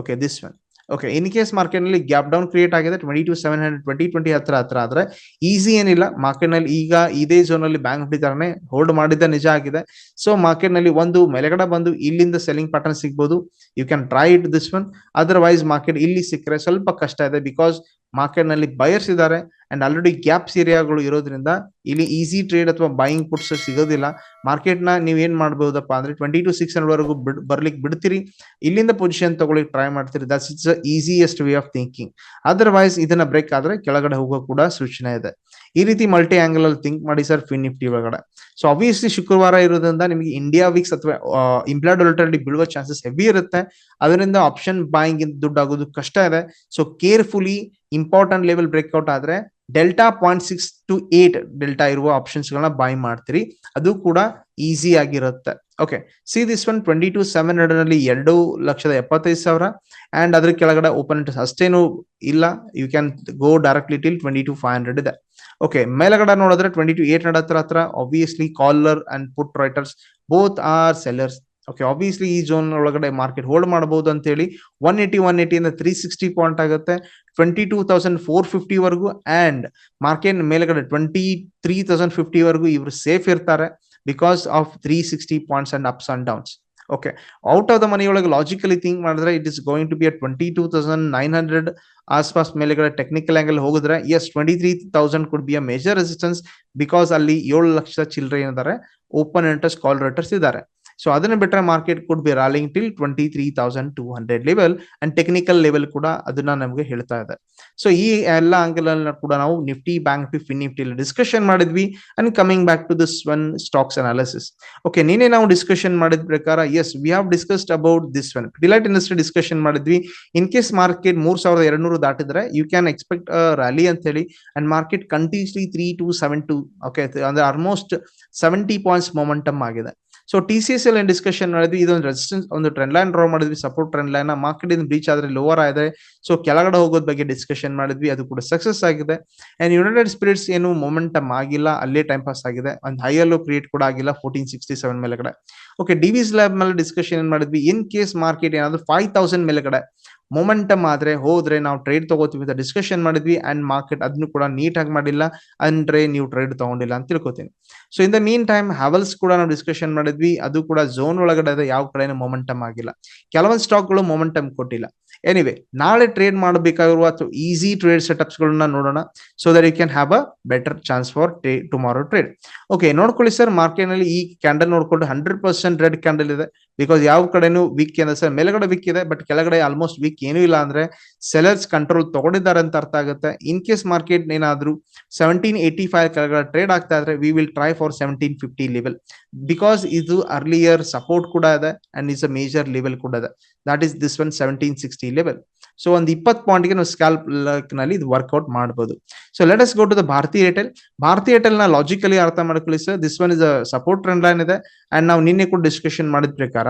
Okay this one okay in case ಮಾರ್ಕೆಟ್ನಲ್ಲಿ gap down create ಆಗಿದೆ twenty two seven hundred twenty twenty ಹತ್ರ ಹತ್ರ ಆದ್ರೆ easy ಏನಿಲ್ಲ. ಮಾರ್ಕೆಟ್ನಲ್ಲಿ ಈಗ ಇದೇ ಝೋನ್ ಅಲ್ಲಿ ಬ್ಯಾಂಕ್ ನಿಫ್ಟಿ ಹೋಲ್ಡ್ ಮಾಡಿದ್ದ ನಿಜ ಆಗಿದೆ. ಸೊ ಮಾರ್ಕೆಟ್ನಲ್ಲಿ ಒಂದು ಮೇಲೆಗಡೆ ಬಂದು ಇಲ್ಲಿಂದ ಸೆಲ್ಲಿಂಗ್ ಪ್ಯಾಟರ್ನ್ ಸಿಗ್ಬೋದು. You can try it this one otherwise market ಇಲ್ಲಿ ಸಿಕ್ಕರೆ ಸ್ವಲ್ಪ ಕಷ್ಟ ಇದೆ ಬಿಕಾಸ್ ಮಾರ್ಕೆಟ್ನಲ್ಲಿ ಬಯರ್ಸ್ ಇದ್ದಾರೆ. ಅಂಡ್ ಆಲ್ರೆಡಿ ಗ್ಯಾಪ್ಸ್ ಏರಿಯಾಗಳು ಇರೋದ್ರಿಂದ ಇಲ್ಲಿ ಈಸಿ ಟ್ರೇಡ್ ಅಥವಾ ಬೈಯಿಂಗ್ ಪುಟ್ಸ್ ಸಿಗೋದಿಲ್ಲ. ಮಾರ್ಕೆಟ್ನ ನೀವ್ ಏನ್ ಮಾಡಬಹುದಪ್ಪ ಅಂದ್ರೆ ಟ್ವೆಂಟಿ ಟು ಸಿಕ್ಸ್ ಹಂಡ್ರೆಡ್ ವರೆಗೂ ಬಿಡ್ ಬರ್ಲಿಕ್ಕೆ ಬಿಡ್ತೀರಿ. ಇಲ್ಲಿಂದ ಪೊಸಿಷನ್ ತಗೊಳ್ಳಿಕ್ಕೆ ಟ್ರೈ ಮಾಡ್ತೀರಿ. That's it's easiest way of thinking otherwise ಇದನ್ನ ಬ್ರೇಕ್ ಆದ್ರೆ ಕೆಳಗಡೆ ಹೋಗೋ ಕೂಡ ಸೂಚನೆ ಇದೆ. ಈ ರೀತಿ ಮಲ್ಟಿ ಆಂಗಲ್ ಅಲ್ಲಿ ಥಿಂಕ್ ಮಾಡಿ ಸರ್ ಫಿನ್ ನಿಫ್ಟಿ ಒಳಗಡೆ. ಸೊ ಅಬ್ವಿಯಸ್ಲಿ ಶುಕ್ರವಾರ ಇರೋದ್ರಿಂದ ನಿಮಗೆ ಇಂಡಿಯಾ ವೀಕ್ಸ್ ಅಥವಾ ಇಂಪ್ಲಾಯ್ಡ್ ಅಲ್ಲಿ ಬೀಳುವ ಚಾನ್ಸಸ್ ಹೆವಿ ಇರುತ್ತೆ. ಅದರಿಂದ ಆಪ್ಷನ್ ಬಾಯಿಂಗ್ ದುಡ್ಡು ಆಗೋದು ಕಷ್ಟ ಇದೆ. So carefully important level breakout ಆದ್ರೆ delta point six two eight delta ಇರುವ ಆಪ್ಷನ್ಸ್ ಗಳನ್ನ ಬೈ ಮಾಡ್ತೀರಿ. ಅದು ಕೂಡ ಈಸಿ ಆಗಿರುತ್ತೆ. Okay see this one twenty two seven ಹಂಡ್ರೆಡ್ನಲ್ಲಿ ಎರಡು ಲಕ್ಷದ ಎಪ್ಪತ್ತೈದು ಸಾವಿರ ಅಂಡ್ ಅದ್ರ ಕೆಳಗಡೆ ಓಪನ್ ಅಷ್ಟೇನು ಇಲ್ಲ. You can go directly till twenty two five hundred ಇದೆ. ಓಕೆ ಮೇಲಗಡೆ ನೋಡಿದ್ರೆ ಟ್ವೆಂಟಿ ಟು ಏಟ್ ಹಂಡ್ರೆಡ್ ಹತ್ರ ಹತ್ರ obviously caller and put writers both are sellers okay obviously ಈ ಝೋನ್ ಒಳಗಡೆ ಮಾರ್ಕೆಟ್ ಹೋಲ್ಡ್ ಮಾಡಬಹುದು ಅಂತ ಹೇಳಿ ಒನ್ ಏಟಿ ಒನ್ ಏಟಿ ಇಂದ ತ್ರೀ ಸಿಕ್ಸ್ಟಿ ಪಾಯಿಂಟ್ ಆಗುತ್ತೆ. Twenty two thousand four fifty ವರೆಗೂ ಅಂಡ್ ಮಾರ್ಕೆಟ್ ಮೇಲ್ಗಡೆ ಟ್ವೆಂಟಿ ತ್ರೀ ತೌಸಂಡ್ ಫಿಫ್ಟಿ ವರೆಗೂ ಇವರು ಸೇಫ್ ಇರ್ತಾರೆ because of three sixty points and ups and downs okay out of the money ಒಳಗೆ logically think ಮಾಡಿದ್ರೆ it is going to be a twenty two thousand nine hundred ಆಸ್ಪಾಸ್ ಮೇಲೆಗಡೆ technical angle ಹೋಗಿದ್ರೆ as twenty three thousand could be a major resistance because ಅಲ್ಲಿ ಏಳು ಲಕ್ಷ ಚಿಲ್ಲರೆ ಏನಿದ್ದಾರೆ open interest ಕಾಲ್ ರೇಟರ್ಸ್ ಇದ್ದಾರೆ. So ಅದನ್ನ ಬಿಟ್ರೆ market could be rallying till twenty three thousand two hundred level and technical level ಕೂಡ ಅದನ್ನ ನಮಗೆ ಹೇಳ್ತಾ ಇದೆ. ಸೊ ಈ ಎಲ್ಲ ಆಂಗಲ್ ಕೂಡ ನಾವು Nifty bank to Fin Nifty discussion ಮಾಡಿದ್ವಿ and coming back to this one stocks analysis okay ನೀನೇ ನಾವು ಡಿಸ್ಕಷನ್ ಮಾಡಿದ ಪ್ರಕಾರ as we have discussed about this one delight industry discussion ಮಾಡಿದ್ವಿ. ಇನ್ ಕೇಸ್ ಮಾರ್ಕೆಟ್ ಮೂರ್ ಸಾವಿರದ ಎರಡ್ ನೂರು ದಾಟಿದ್ರೆ ಯು ಕ್ಯಾನ್ ಎಕ್ಸ್ಪೆಕ್ಟ್ ರ್ಯಾಲಿ ಅಂತ ಹೇಳಿ and market continuously three two seven two okay ಅಂದ್ರೆ ಆಲ್ಮೋಸ್ಟ್ ಸೆವೆಂಟಿ ಪಾಯಿಂಟ್ಸ್ ಮೊಮೆಂಟಮ್ ಆಗಿದೆ. ಸೊ ಟಿ ಸಿ ಎಸ್ ಎಲ್ಲಿ ಡಿಸ್ಕಷನ್ ಮಾಡಿದ್ವಿ ಇದೊಂದು ರೆಸಿಸ್ಟೆನ್ಸ್ ಒಂದು ಟ್ರೆಂಡ್ ಲೈನ್ ಡ್ರಾ ಮಾಡಿದ್ವಿ ಸಪೋರ್ಟ್ ಟ್ರೆಂಡ್ ಲೈನ್ ಮಾರ್ಕೆಟ್ ಇಂದ ಬ್ರೀಚ್ ಆದ್ರೆ ಲೋವರ್ ಆಗಿದೆ. ಸೊ ಕೆಳಗಡೆ ಹೋಗೋದ್ ಬಗ್ಗೆ ಡಿಸ್ಕಷನ್ ಮಾಡಿದ್ವಿ, ಅದು ಕೂಡ ಸಕ್ಸಸ್ ಆಗಿದೆ. ಅಂಡ್ ಯುನೈಟೆಡ್ ಸ್ಪಿರಿಟ್ಸ್ ಏನು ಮೊಮೆಂಟಮ್ ಆಗಿಲ್ಲ, ಅಲ್ಲೇ ಟೈಮ್ ಪಾಸ್ ಆಗಿದೆ. ಒಂದು ಹೈಯಲ್ಲೂ ಕ್ರಿಯೇಟ್ ಕೂಡ ಆಗಿಲ್ಲ ಫೋರ್ಟೀನ್ ಸಿಕ್ಸ್ಟಿ ಸೆವೆನ್ ಮೇಲೆಗಡೆ ಓಕೆ ಡಿವಿಸ್ ಲ್ಯಾಬ್ ಮೇಲೆ ಡಿಸ್ಕಷನ್ ಏನ್ ಮಾಡಿದ್ವಿ? ಇನ್ ಕೇಸ್ ಮಾರ್ಕೆಟ್ ಏನಾದ್ರು ಫೈವ್ ತೌಸಂಡ್ ಮೇಲೆಗಡೆ ಮೊಮೆಂಟಮ್ ಆದ್ರೆ ಹೋದ್ರೆ ನಾವು ಟ್ರೇಡ್ ತಗೋತೀವಿ ಅಂತ ಡಿಸ್ಕಷನ್ ಮಾಡಿದ್ವಿ ಅಂಡ್ ಮಾರ್ಕೆಟ್ ಅದನ್ನು ಕೂಡ ನೀಟಾಗಿ ಮಾಡಿಲ್ಲ ಅಂದ್ರೆ ನೀವು ಟ್ರೇಡ್ ತಗೊಂಡಿಲ್ಲ ಅಂತ ತಿಳ್ಕೊತೀನಿ. So in the meantime Havells ಕೂಡ ನಾವು ಡಿಸ್ಕಷನ್ ಮಾಡಿದ್ವಿ, ಅದು ಕೂಡ ಝೋನ್ ಒಳಗಡೆ ಯಾವ ಕಡೆನೂ ಮೊಮೆಂಟಮ್ ಆಗಿಲ್ಲ. ಕೆಲವೊಂದು ಸ್ಟಾಕ್ಗಳು ಮೊಮೆಂಟಮ್ ಕೊಟ್ಟಿಲ್ಲ. ಎನಿವೆ ನಾಳೆ ಟ್ರೇಡ್ ಮಾಡಬೇಕಾಗಿರುವ ಅಥವಾ ಈಸಿ ಟ್ರೇಡ್ ಸೆಟಪ್ಸ್ ಗಳನ್ನ ನೋಡೋಣ so that you can have a better chance for tomorrow trade okay ನೋಡ್ಕೊಳ್ಳಿ ಸರ್ ಮಾರ್ಕೆಟ್ನಲ್ಲಿ ಈ ಕ್ಯಾಂಡಲ್ ನೋಡ್ಕೊಂಡು ಹಂಡ್ರೆಡ್ ಪರ್ಸೆಂಟ್ ರೆಡ್ ಕ್ಯಾಂಡಲ್ ಇದೆ. ಬಿಕಾಸ್ ಯಾವ ಕಡೆನೂ ವೀಕ್ ಅಂದ್ರೆ ಸರ್ ಮೇಲ್ಗಡೆ ವೀಕ್ ಇದೆ ಬಟ್ ಕೆಳಗಡೆ ಆಲ್ಮೋಸ್ಟ್ ವೀಕ್ ಏನೂ ಇಲ್ಲ ಅಂದ್ರೆ ಸೆಲರ್ಸ್ ಕಂಟ್ರೋಲ್ ತಗೊಂಡಿದ್ದಾರೆ ಅಂತ ಅರ್ಥ ಆಗುತ್ತೆ. ಇನ್ ಕೇಸ್ ಮಾರ್ಕೆಟ್ ಏನಾದ್ರು ಸೆವೆಂಟೀನ್ ಏಯ್ಟಿ ಫೈವ್ ಕೆಳಗಡೆ ಟ್ರೇಡ್ ಆಗ್ತಾ ಇದ್ರೆ we will try for seventeen fifty level because ಇದು ಅರ್ಲಿಯರ್ ಸಪೋರ್ಟ್ ಕೂಡ ಇದೆ and is a major level ಕೂಡ ಇದೆ. That is this one seventeen sixty level so ಒಂದು ಇಪ್ಪತ್ತು ಪಾಯಿಂಟ್ಗೆ ನಾವು ಸ್ಕ್ಯಾಲ್ಪ್ನಲ್ಲಿ ಇದು ವರ್ಕ್ಔಟ್ ಮಾಡಬಹುದು so let us go to the Bharti Airtel Bharti ಏರ್ಟೆಲ್ನ logically ಅರ್ಥ ಮಾಡ್ಕೊಳ್ಳಿ sir this one is support trend line ಇದೆ. ಅಂಡ್ ನಾವು ನಿನ್ನೆ ಕೂಡ ಡಿಸ್ಕಷನ್ ಮಾಡಿದ ಪ್ರಕಾರ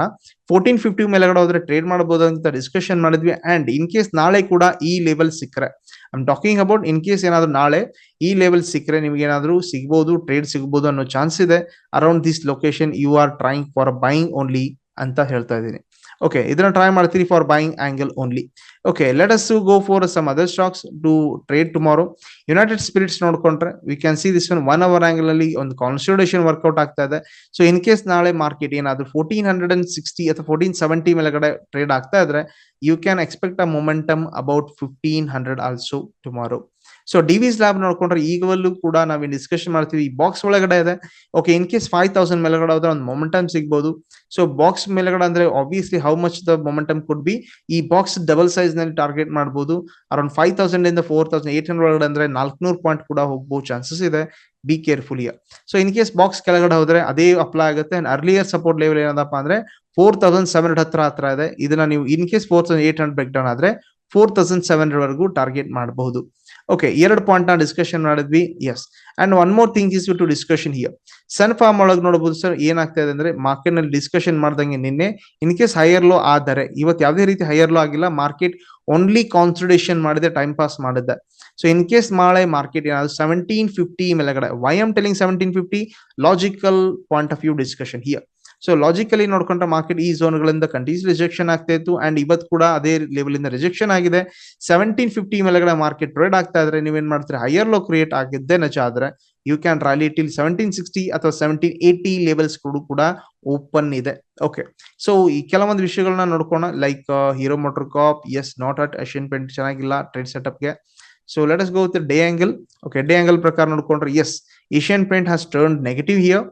ಫೋರ್ಟೀನ್ ಫಿಫ್ಟಿ ಮೇಲೆಗಡೆ ಹೋದ್ರೆ ಟ್ರೇಡ್ ಮಾಡಬಹುದು ಅಂತ ಡಿಸ್ಕಷನ್ ಮಾಡಿದ್ವಿ. ಅಂಡ್ ಇನ್ ಕೇಸ್ ನಾಳೆ ಕೂಡ ಈ ಲೆವೆಲ್ ಸಿಕ್ಕರೆ I'm talking about in case ಏನಾದ್ರು ನಾಳೆ ಈ ಲೆವೆಲ್ ಸಿಕ್ಕರೆ, ನಿಮ್ಗೆ ಏನಾದ್ರು ಸಿಗ್ಬೋದು ಟ್ರೇಡ್ ಸಿಗ್ಬೋದು ಅನ್ನೋ ಚಾನ್ಸ್ ಇದೆ. Around this location you are trying for buying only ಅಂತ ಹೇಳ್ತಾ ಇದ್ದೀನಿ. ಓಕೆ ಇದನ್ನ ಟ್ರೈ ಮಾಡ್ತೀರಿ for buying angle only okay let us go for some other stocks to trade tomorrow United Spirits ನೋಡ್ಕೊಂಡ್ರೆ we can see this one one hour angle ಅಲ್ಲಿ ಒಂದು constitution work out ಆಗ್ತಾ ಇದೆ. ಸೊ ಇನ್ ಕೇಸ್ ನಾಳೆ market ಏನಾದ್ರು fourteen hundred and sixty ಅಥವಾ fourteen seventy ಮೇಲೆಗಡೆ trade ಆಗ್ತಾ ಇದ್ರೆ you can expect a momentum about fifteen hundred also tomorrow so Divi's Lab ನೋಡ್ಕೊಂಡ್ರೆ ಈಗಲೂ ಕೂಡ ನಾವು ಡಿಸ್ಕಷನ್ ಮಾಡ್ತೀವಿ. ಈ ಬಾಕ್ಸ್ ಒಳಗಡೆ ಇದೆ. Okay in case five thousand ಮೇಲೆಗಡೆ ಹೋದ್ರೆ ಒಂದು ಮೊಮೆಂಟಮ್ ಸಿಗ್ಬೋದು. ಸೊ ಬಾಕ್ಸ್ ಮೇಲೆಗಡೆ ಅಂದ್ರೆ obviously how much the momentum could be ಈ ಬಾಕ್ಸ್ ಡಬಲ್ ಸೈಜ್ನಲ್ಲಿ ಟಾರ್ಗೆಟ್ ಮಾಡಬಹುದು ಅರೌಂಡ್ ಫೈವ್ ತೌಸಂಡ್ ಇಂದ ಫೋರ್ ತೌಸಂಡ್ ಏಟ್ ಹಂಡ್ರೆಡ್ ಒಳಗಡೆ ಅಂದ್ರೆ ನಾಲ್ಕುನೂರು ಪಾಯಿಂಟ್ ಕೂಡ ಹೋಗ್ಬೋದು ಚಾನ್ಸಸ್ ಇದೆ. Be careful so in case box ಕೆಳಗಡೆ ಹೋದ್ರೆ ಅದೇ ಅಪ್ಲೈ ಆಗುತ್ತೆ. ಅಂಡ್ ಅರ್ಲಿಯರ್ ಸಪೋರ್ಟ್ ಲೆವೆಲ್ ಏನದಪ್ಪ ಅಂದ್ರೆ ಫೋರ್ ತೌಸಂಡ್ ಸೆವೆನ್ ಹತ್ರ ಹತ್ರ ಇದೆ. ಇದನ್ನ ನೀವು in case four thousand eight hundred break down ಆದ್ರೆ ಫೋರ್ ತೌಸಂಡ್ ಸೆವೆನ್ ಹಂಡ್ರೆಡ್ ವರೆಗೂ ಟಾರ್ಗೆಟ್ ಮಾಡಬಹುದು ಓಕೆ ಎರಡು ಪಾಯಿಂಟ್ನ ಡಿಸ್ಕಷನ್ ಮಾಡಿದ್ವಿ. Yes and one more thing is to discussion here Sun Pharma ಒಳಗೆ ನೋಡಬಹುದು ಸರ್ ಏನಾಗ್ತಾ ಇದೆ ಅಂದ್ರೆ ಮಾರ್ಕೆಟ್ನಲ್ಲಿ ಡಿಸ್ಕಷನ್ ಮಾಡ್ದಂಗೆ ನಿನ್ನೆ ಇನ್ ಕೇಸ್ ಹೈಯರ್ ಲೋ ಆದರೆ ಇವತ್ತು ಯಾವುದೇ ರೀತಿ ಹೈಯರ್ ಲೋ ಆಗಿಲ್ಲ ಮಾರ್ಕೆಟ್ ಓನ್ಲಿ ಕಾನ್ಸಂಟ್ರೇಷನ್ ಮಾಡಿದೆ ಟೈಮ್ ಪಾಸ್ ಮಾಡಿದ್ದೆ. ಸೊ ಇನ್ ಕೇಸ್ ನಾಳೆ ಮಾರ್ಕೆಟ್ ಏನಾದ್ರು ಸೆವೆಂಟೀನ್ ಫಿಫ್ಟಿ ಮೇಲೆಗಡೆ why am telling seventeen fifty logical point of view discussion here so logically ನೋಡ್ಕೊಂಡ್ರೆ ಮಾರ್ಕೆಟ್ ಈ ಝೋನ್ಗಳಿಂದ ಕಂಟಿನ್ಯೂಸ್ ರಿಜೆಕ್ಷನ್ ಆಗ್ತಾ ಇತ್ತು. ಅಂಡ್ ಇವತ್ತು ಕೂಡ ಅದೇ ಲೆವೆಲ್ ಇಂದ ರಿಜೆಕ್ಷನ್ ಆಗಿದೆ. ಸೆವೆಂಟೀನ್ ಫಿಫ್ಟಿ ಮೇಲೆಗಡೆ ಮಾರ್ಕೆಟ್ ಟ್ರೇಡ್ ಆಗ್ತಾ ಇದ್ರೆ ನೀವೇನ್ ಮಾಡ್ತೀರಾ? ಹೈಯರ್ ಲೋ ಕ್ರಿಯೇಟ್ ಆಗಿದ್ದೆ ನಚ ಆದ್ರೆ you can rally till seventeen sixty ಅಥವಾ ಸೆವೆಂಟೀನ್ ಏಟಿ ಲೆವೆಲ್ಸ್ ಕೂಡ ಓಪನ್ ಇದೆ. ಓಕೆ ಸೊ ಈ ಕೆಲವೊಂದು ವಿಷಯಗಳನ್ನ ನೋಡ್ಕೋಣ like Hero MotoCorp is not at Asian Paints ಚೆನ್ನಾಗಿಲ್ಲ trade ಸೆಟಪ್ಗೆ so let us go with day angle okay day angle ಪ್ರಕಾರ ನೋಡ್ಕೊಂಡ್ರೆ as Asian Paints has turn negative here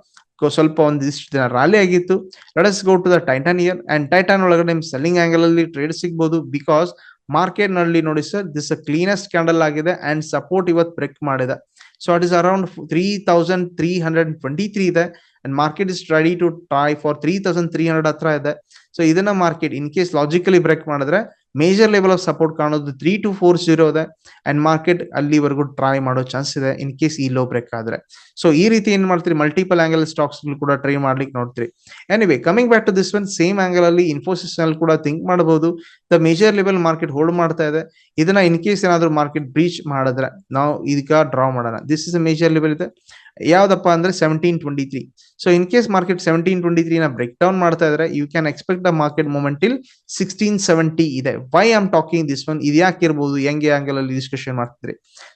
ಸ್ವಲ್ಪ ಒಂದಿಷ್ಟು ದಿನ ರಾಲಿ ಆಗಿತ್ತು. Let's go to the Titan here and Titan ಒಳಗಡೆ ನಿಮ್ selling angle ಅಲ್ಲಿ ಟ್ರೇಡ್ ಸಿಗ್ಬೋದು ಬಿಕಾಸ್ ಮಾರ್ಕೆಟ್ನಲ್ಲಿ ನೋಡಿ ಸರ್ ದಿಸ್ ಕ್ಲೀನೆಸ್ಟ್ ಕ್ಯಾಂಡಲ್ ಆಗಿದೆ ಅಂಡ್ ಸಪೋರ್ಟ್ ಇವತ್ತು ಬ್ರೇಕ್ ಮಾಡಿದೆ. So it is around three thousand three hundred twenty three ಇದೆ. And market is ready to try for three thousand three hundred ಹತ್ರ ಇದೆ. ಸೊ ಇದನ್ನ market in case logically break ಮಾಡಿದ್ರೆ major level of support ಕಾಣೋದು three two four zero ಇದೆ. And market ಅಲ್ಲಿವರೆಗೂ try ಮಾಡೋ chance ಇದೆ ಇನ್ ಕೇಸ್ ಈ ಲೋ ಬ್ರೇಕ್ ಆದ್ರೆ. ಸೊ ಈ ರೀತಿ ಏನ್ ಮಾಡ್ತೀರಿ? ಮಲ್ಟಿಪಲ್ ಆಂಗಲ್ ಸ್ಟಾಕ್ಸ್ ಕೂಡ ಟ್ರೈ ಮಾಡ್ಲಿಕ್ಕೆ ನೋಡ್ತೀರಿ. Anyway coming back to this one same angle ಅಲ್ಲಿ ಇನ್ಫೋಸಿಸ್ನಲ್ಲಿ ಕೂಡ ಥಿಂಕ್ ಮಾಡಬಹುದು the major level market hold ಮಾಡ್ತಾ ಇದೆ. ಇದನ್ನ ಇನ್ ಕೇಸ್ ಏನಾದ್ರು ಮಾರ್ಕೆಟ್ ಬ್ರೀಚ್ ಮಾಡಿದ್ರೆ, ನಾವು ಇದಕ್ಕ ಡ್ರಾ ಮಾಡೋಣ. ದಿಸ್ ಇಸ್ ಮೇಜರ್ ಲೆವೆಲ್ ಇದೆ. ಯಾವ್ದಪ್ಪ ಅಂದ್ರೆ seventeen twenty three so in case market seventeen twenty three ನ ಬ್ರೇಕ್ ಡೌನ್ ಮಾಡ್ತಾ ಇದ್ರೆ you can expect the market movement ಇಲ್ ಸಿಕ್ಸ್ಟೀನ್ ಸೆವೆಂಟಿ ಇದೆ. Why am talking this one ಇದು ಯಾಕೆ ಇರ್ಬೋದು? ಹೆಂಗೆ ಆಂಗಲ್ ಅಲ್ಲಿ ಡಿಸ್ಕಷನ್ ಮಾಡ್ತಿದ್ರಿ?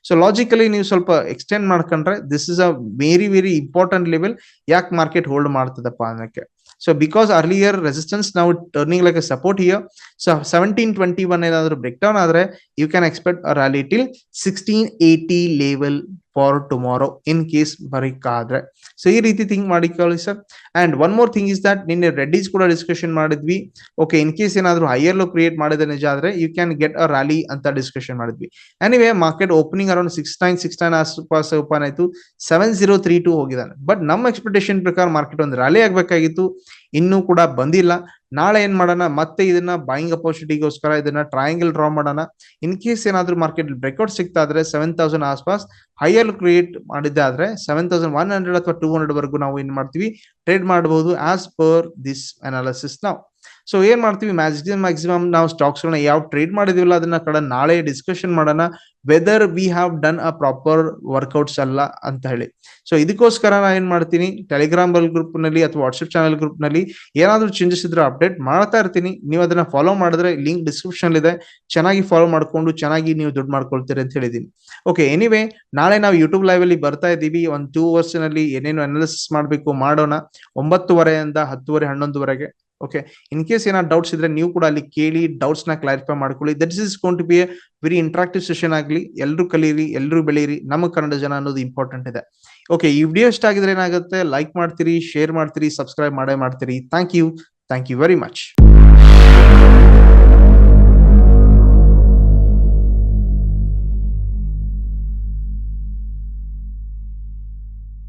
ಸೊ ಲಾಜಿಕಲಿ ನೀವು ಸ್ವಲ್ಪ ಎಕ್ಸ್ಟೆಂಡ್ ಮಾಡ್ಕೊಂಡ್ರೆ this is a very very important level ಯಾಕೆ ಮಾರ್ಕೆಟ್ ಹೋಲ್ಡ್ ಮಾಡ್ತದಪ್ಪ ಅನ್ನಕ್ಕೆ. ಸೊ ಬಿಕಾಸ್ ಅರ್ಲಿಯರ್ ರೆಸಿಸ್ಟೆನ್ಸ್ ನಾವು turning like support here so seventeen twenty one ಏನಾದ್ರು ಬ್ರೇಕ್ ಡೌನ್ ಆದ್ರೆ you can expect rally till sixteen eighty level for tomorrow in case ಬರೀಕಾದ್ರೆ so ಈ ರೀತಿ think ಮಾಡಿಕೊಳ್ಳಿ sir and one more thing is that ನಿನ್ನೆ ರೆಡ್ಡಿಸ್ ಕೂಡ discussion ಮಾಡಿದ್ವಿ. Okay in case ಏನಾದ್ರು higher low create ಮಾಡಿದ ನಿಜ ಆದ್ರೆ you can get a rally ಅಂತ ಡಿಸ್ಕಷನ್ ಮಾಡಿದ್ವಿ. Anyway market opening around six nine six nine ಆಸ್ಪಾಸ್ open ಆಯ್ತು. ಸೆವೆನ್ ಜೀರೋ ತ್ರೀ ಟು ಹೋಗಿದ್ದಾನೆ. ಬಟ್ ನಮ್ಮ ಎಕ್ಸ್ಪೆಕ್ಟೇಷನ್ ಪ್ರಕಾರ ಮಾರ್ಕೆಟ್ ಒಂದು ರ್ಯಾಲಿ ಆಗ್ಬೇಕಾಗಿತ್ತು. ಇನ್ನೂ ಕೂಡ ಬಂದಿಲ್ಲ. ನಾಳೆ ಏನ್ ಮಾಡೋಣ? ಮತ್ತೆ ಇದನ್ನ ಬಾಯಿಂಗ್ ಅಪರ್ಚುನಿಟಿಗೋಸ್ಕರ ಇದನ್ನ ಟ್ರಯಾಂಗಲ್ ಡ್ರಾ ಮಾಡೋಣ. ಇನ್ ಕೇಸ್ ಏನಾದ್ರೂ ಮಾರ್ಕೆಟ್ ಬ್ರೇಕ್ಔಟ್ ಸಿಗ್ತಾ ಇದ್ರೆ ಸೆವೆನ್ ತೌಸಂಡ್ ಆಸ್ಪಾಸ್ ಹೈಯರ್ ಕ್ರಿಯೇಟ್ ಮಾಡಿದ್ದೆ ಆದ್ರೆ ಸೆವೆನ್ ತೌಸಂಡ್ ಒನ್ ಹಂಡ್ರೆಡ್ ಅಥವಾ ಟೂ ಹಂಡ್ರೆಡ್ ವರೆಗೂ ನಾವು ಏನ್ ಮಾಡ್ತೀವಿ. ಟ್ರೇಡ್ ಮಾಡಬಹುದು ಆಸ್ ಪರ್ ದಿಸ್ ಅನಾಲಿಸಿಸ್ ನಾವು ಸೊ ಏನ್ ಮಾಡ್ತೀವಿ? ಮ್ಯಾಕ್ಸಿಮಮ್ ಮ್ಯಾಕ್ಸಿಮಮ್ ನಾವು ಸ್ಟಾಕ್ಸ್ ಗಳನ್ನ ಯಾವ ಟ್ರೇಡ್ ಮಾಡಿದಿವಲ್ಲ, ಅದನ್ನ ಕಡೆ ನಾಳೆ ಡಿಸ್ಕಷನ್ ಮಾಡೋಣ. Whether we have done a proper workouts ಅಲ್ಲ ಅಂತ ಹೇಳಿ. ಸೊ ಇದಕ್ಕೋಸ್ಕರ ನಾ ಏನ್ ಮಾಡ್ತೀನಿ? ಟೆಲಿಗ್ರಾಮ್ ಗ್ರೂಪ್ನಲ್ಲಿ ಅಥವಾ ವಾಟ್ಸ್ಆಪ್ ಚಾನಲ್ ಗ್ರೂಪ್ನಲ್ಲಿ ಏನಾದ್ರೂ ಚೇಂಜಸ್ ಇದ್ರೆ ಅಪ್ಡೇಟ್ ಮಾಡ್ತಾ ಇರ್ತೀನಿ. ನೀವು ಅದನ್ನ ಫಾಲೋ ಮಾಡಿದ್ರೆ ಲಿಂಕ್ ಡಿಸ್ಕ್ರಿಪ್ಷನ್ ಇದೆ. ಚೆನ್ನಾಗಿ ಫಾಲೋ ಮಾಡ್ಕೊಂಡು, ಚೆನ್ನಾಗಿ ನೀವು ದುಡ್ಡು ಮಾಡ್ಕೊಳ್ತೀರಿ ಅಂತ ಹೇಳಿದೀನಿ ಓಕೆ ಎನಿವೇ ನಾಳೆ ನಾವು ಯೂಟ್ಯೂಬ್ ಲೈವ್ ಅಲ್ಲಿ ಬರ್ತಾ ಇದ್ದೀವಿ. ಒಂದು ಟೂ ಅವರ್ಸ್ನಲ್ಲಿ ಏನೇನು ಅನಾಲಿಸಿಸ್ ಮಾಡಬೇಕು ಮಾಡೋಣ. ಒಂಬತ್ತುವರೆಯಿಂದ ಹತ್ತುವರೆ, ಹನ್ನೊಂದುವರೆಗೆ. ಓಕೆ ಇನ್ ಕೇಸ್ ಏನಾದ್ರು ಡೌಟ್ಸ್ ಇದ್ರೆ ನೀವು ಕೂಡ ಅಲ್ಲಿ ಕೇಳಿ ಡೌಟ್ಸ್ನ ಕ್ಲಾರಿಫೈ ಮಾಡ್ಕೊಳ್ಳಿ. That is going to be a very interactive session ಆಗಲಿ. ಎಲ್ಲರೂ ಕಲೀರಿ ಎಲ್ಲರೂ ಬೆಳೀರಿ. ನಮ್ಮ ಕನ್ನಡ ಜನ ಅನ್ನೋದು ಇಂಪಾರ್ಟೆಂಟ್ ಇದೆ. ಓಕೆ ಈ ವಿಡಿಯೋ ಇಷ್ಟ ಆಗಿದ್ರೆ ಏನಾಗುತ್ತೆ? ಲೈಕ್ ಮಾಡ್ತೀರಿ ಶೇರ್ ಮಾಡ್ತೀರಿ ಸಬ್ಸ್ಕ್ರೈಬ್ ಮಾಡೇ ಮಾಡ್ತೀರಿ. Thank you thank you very much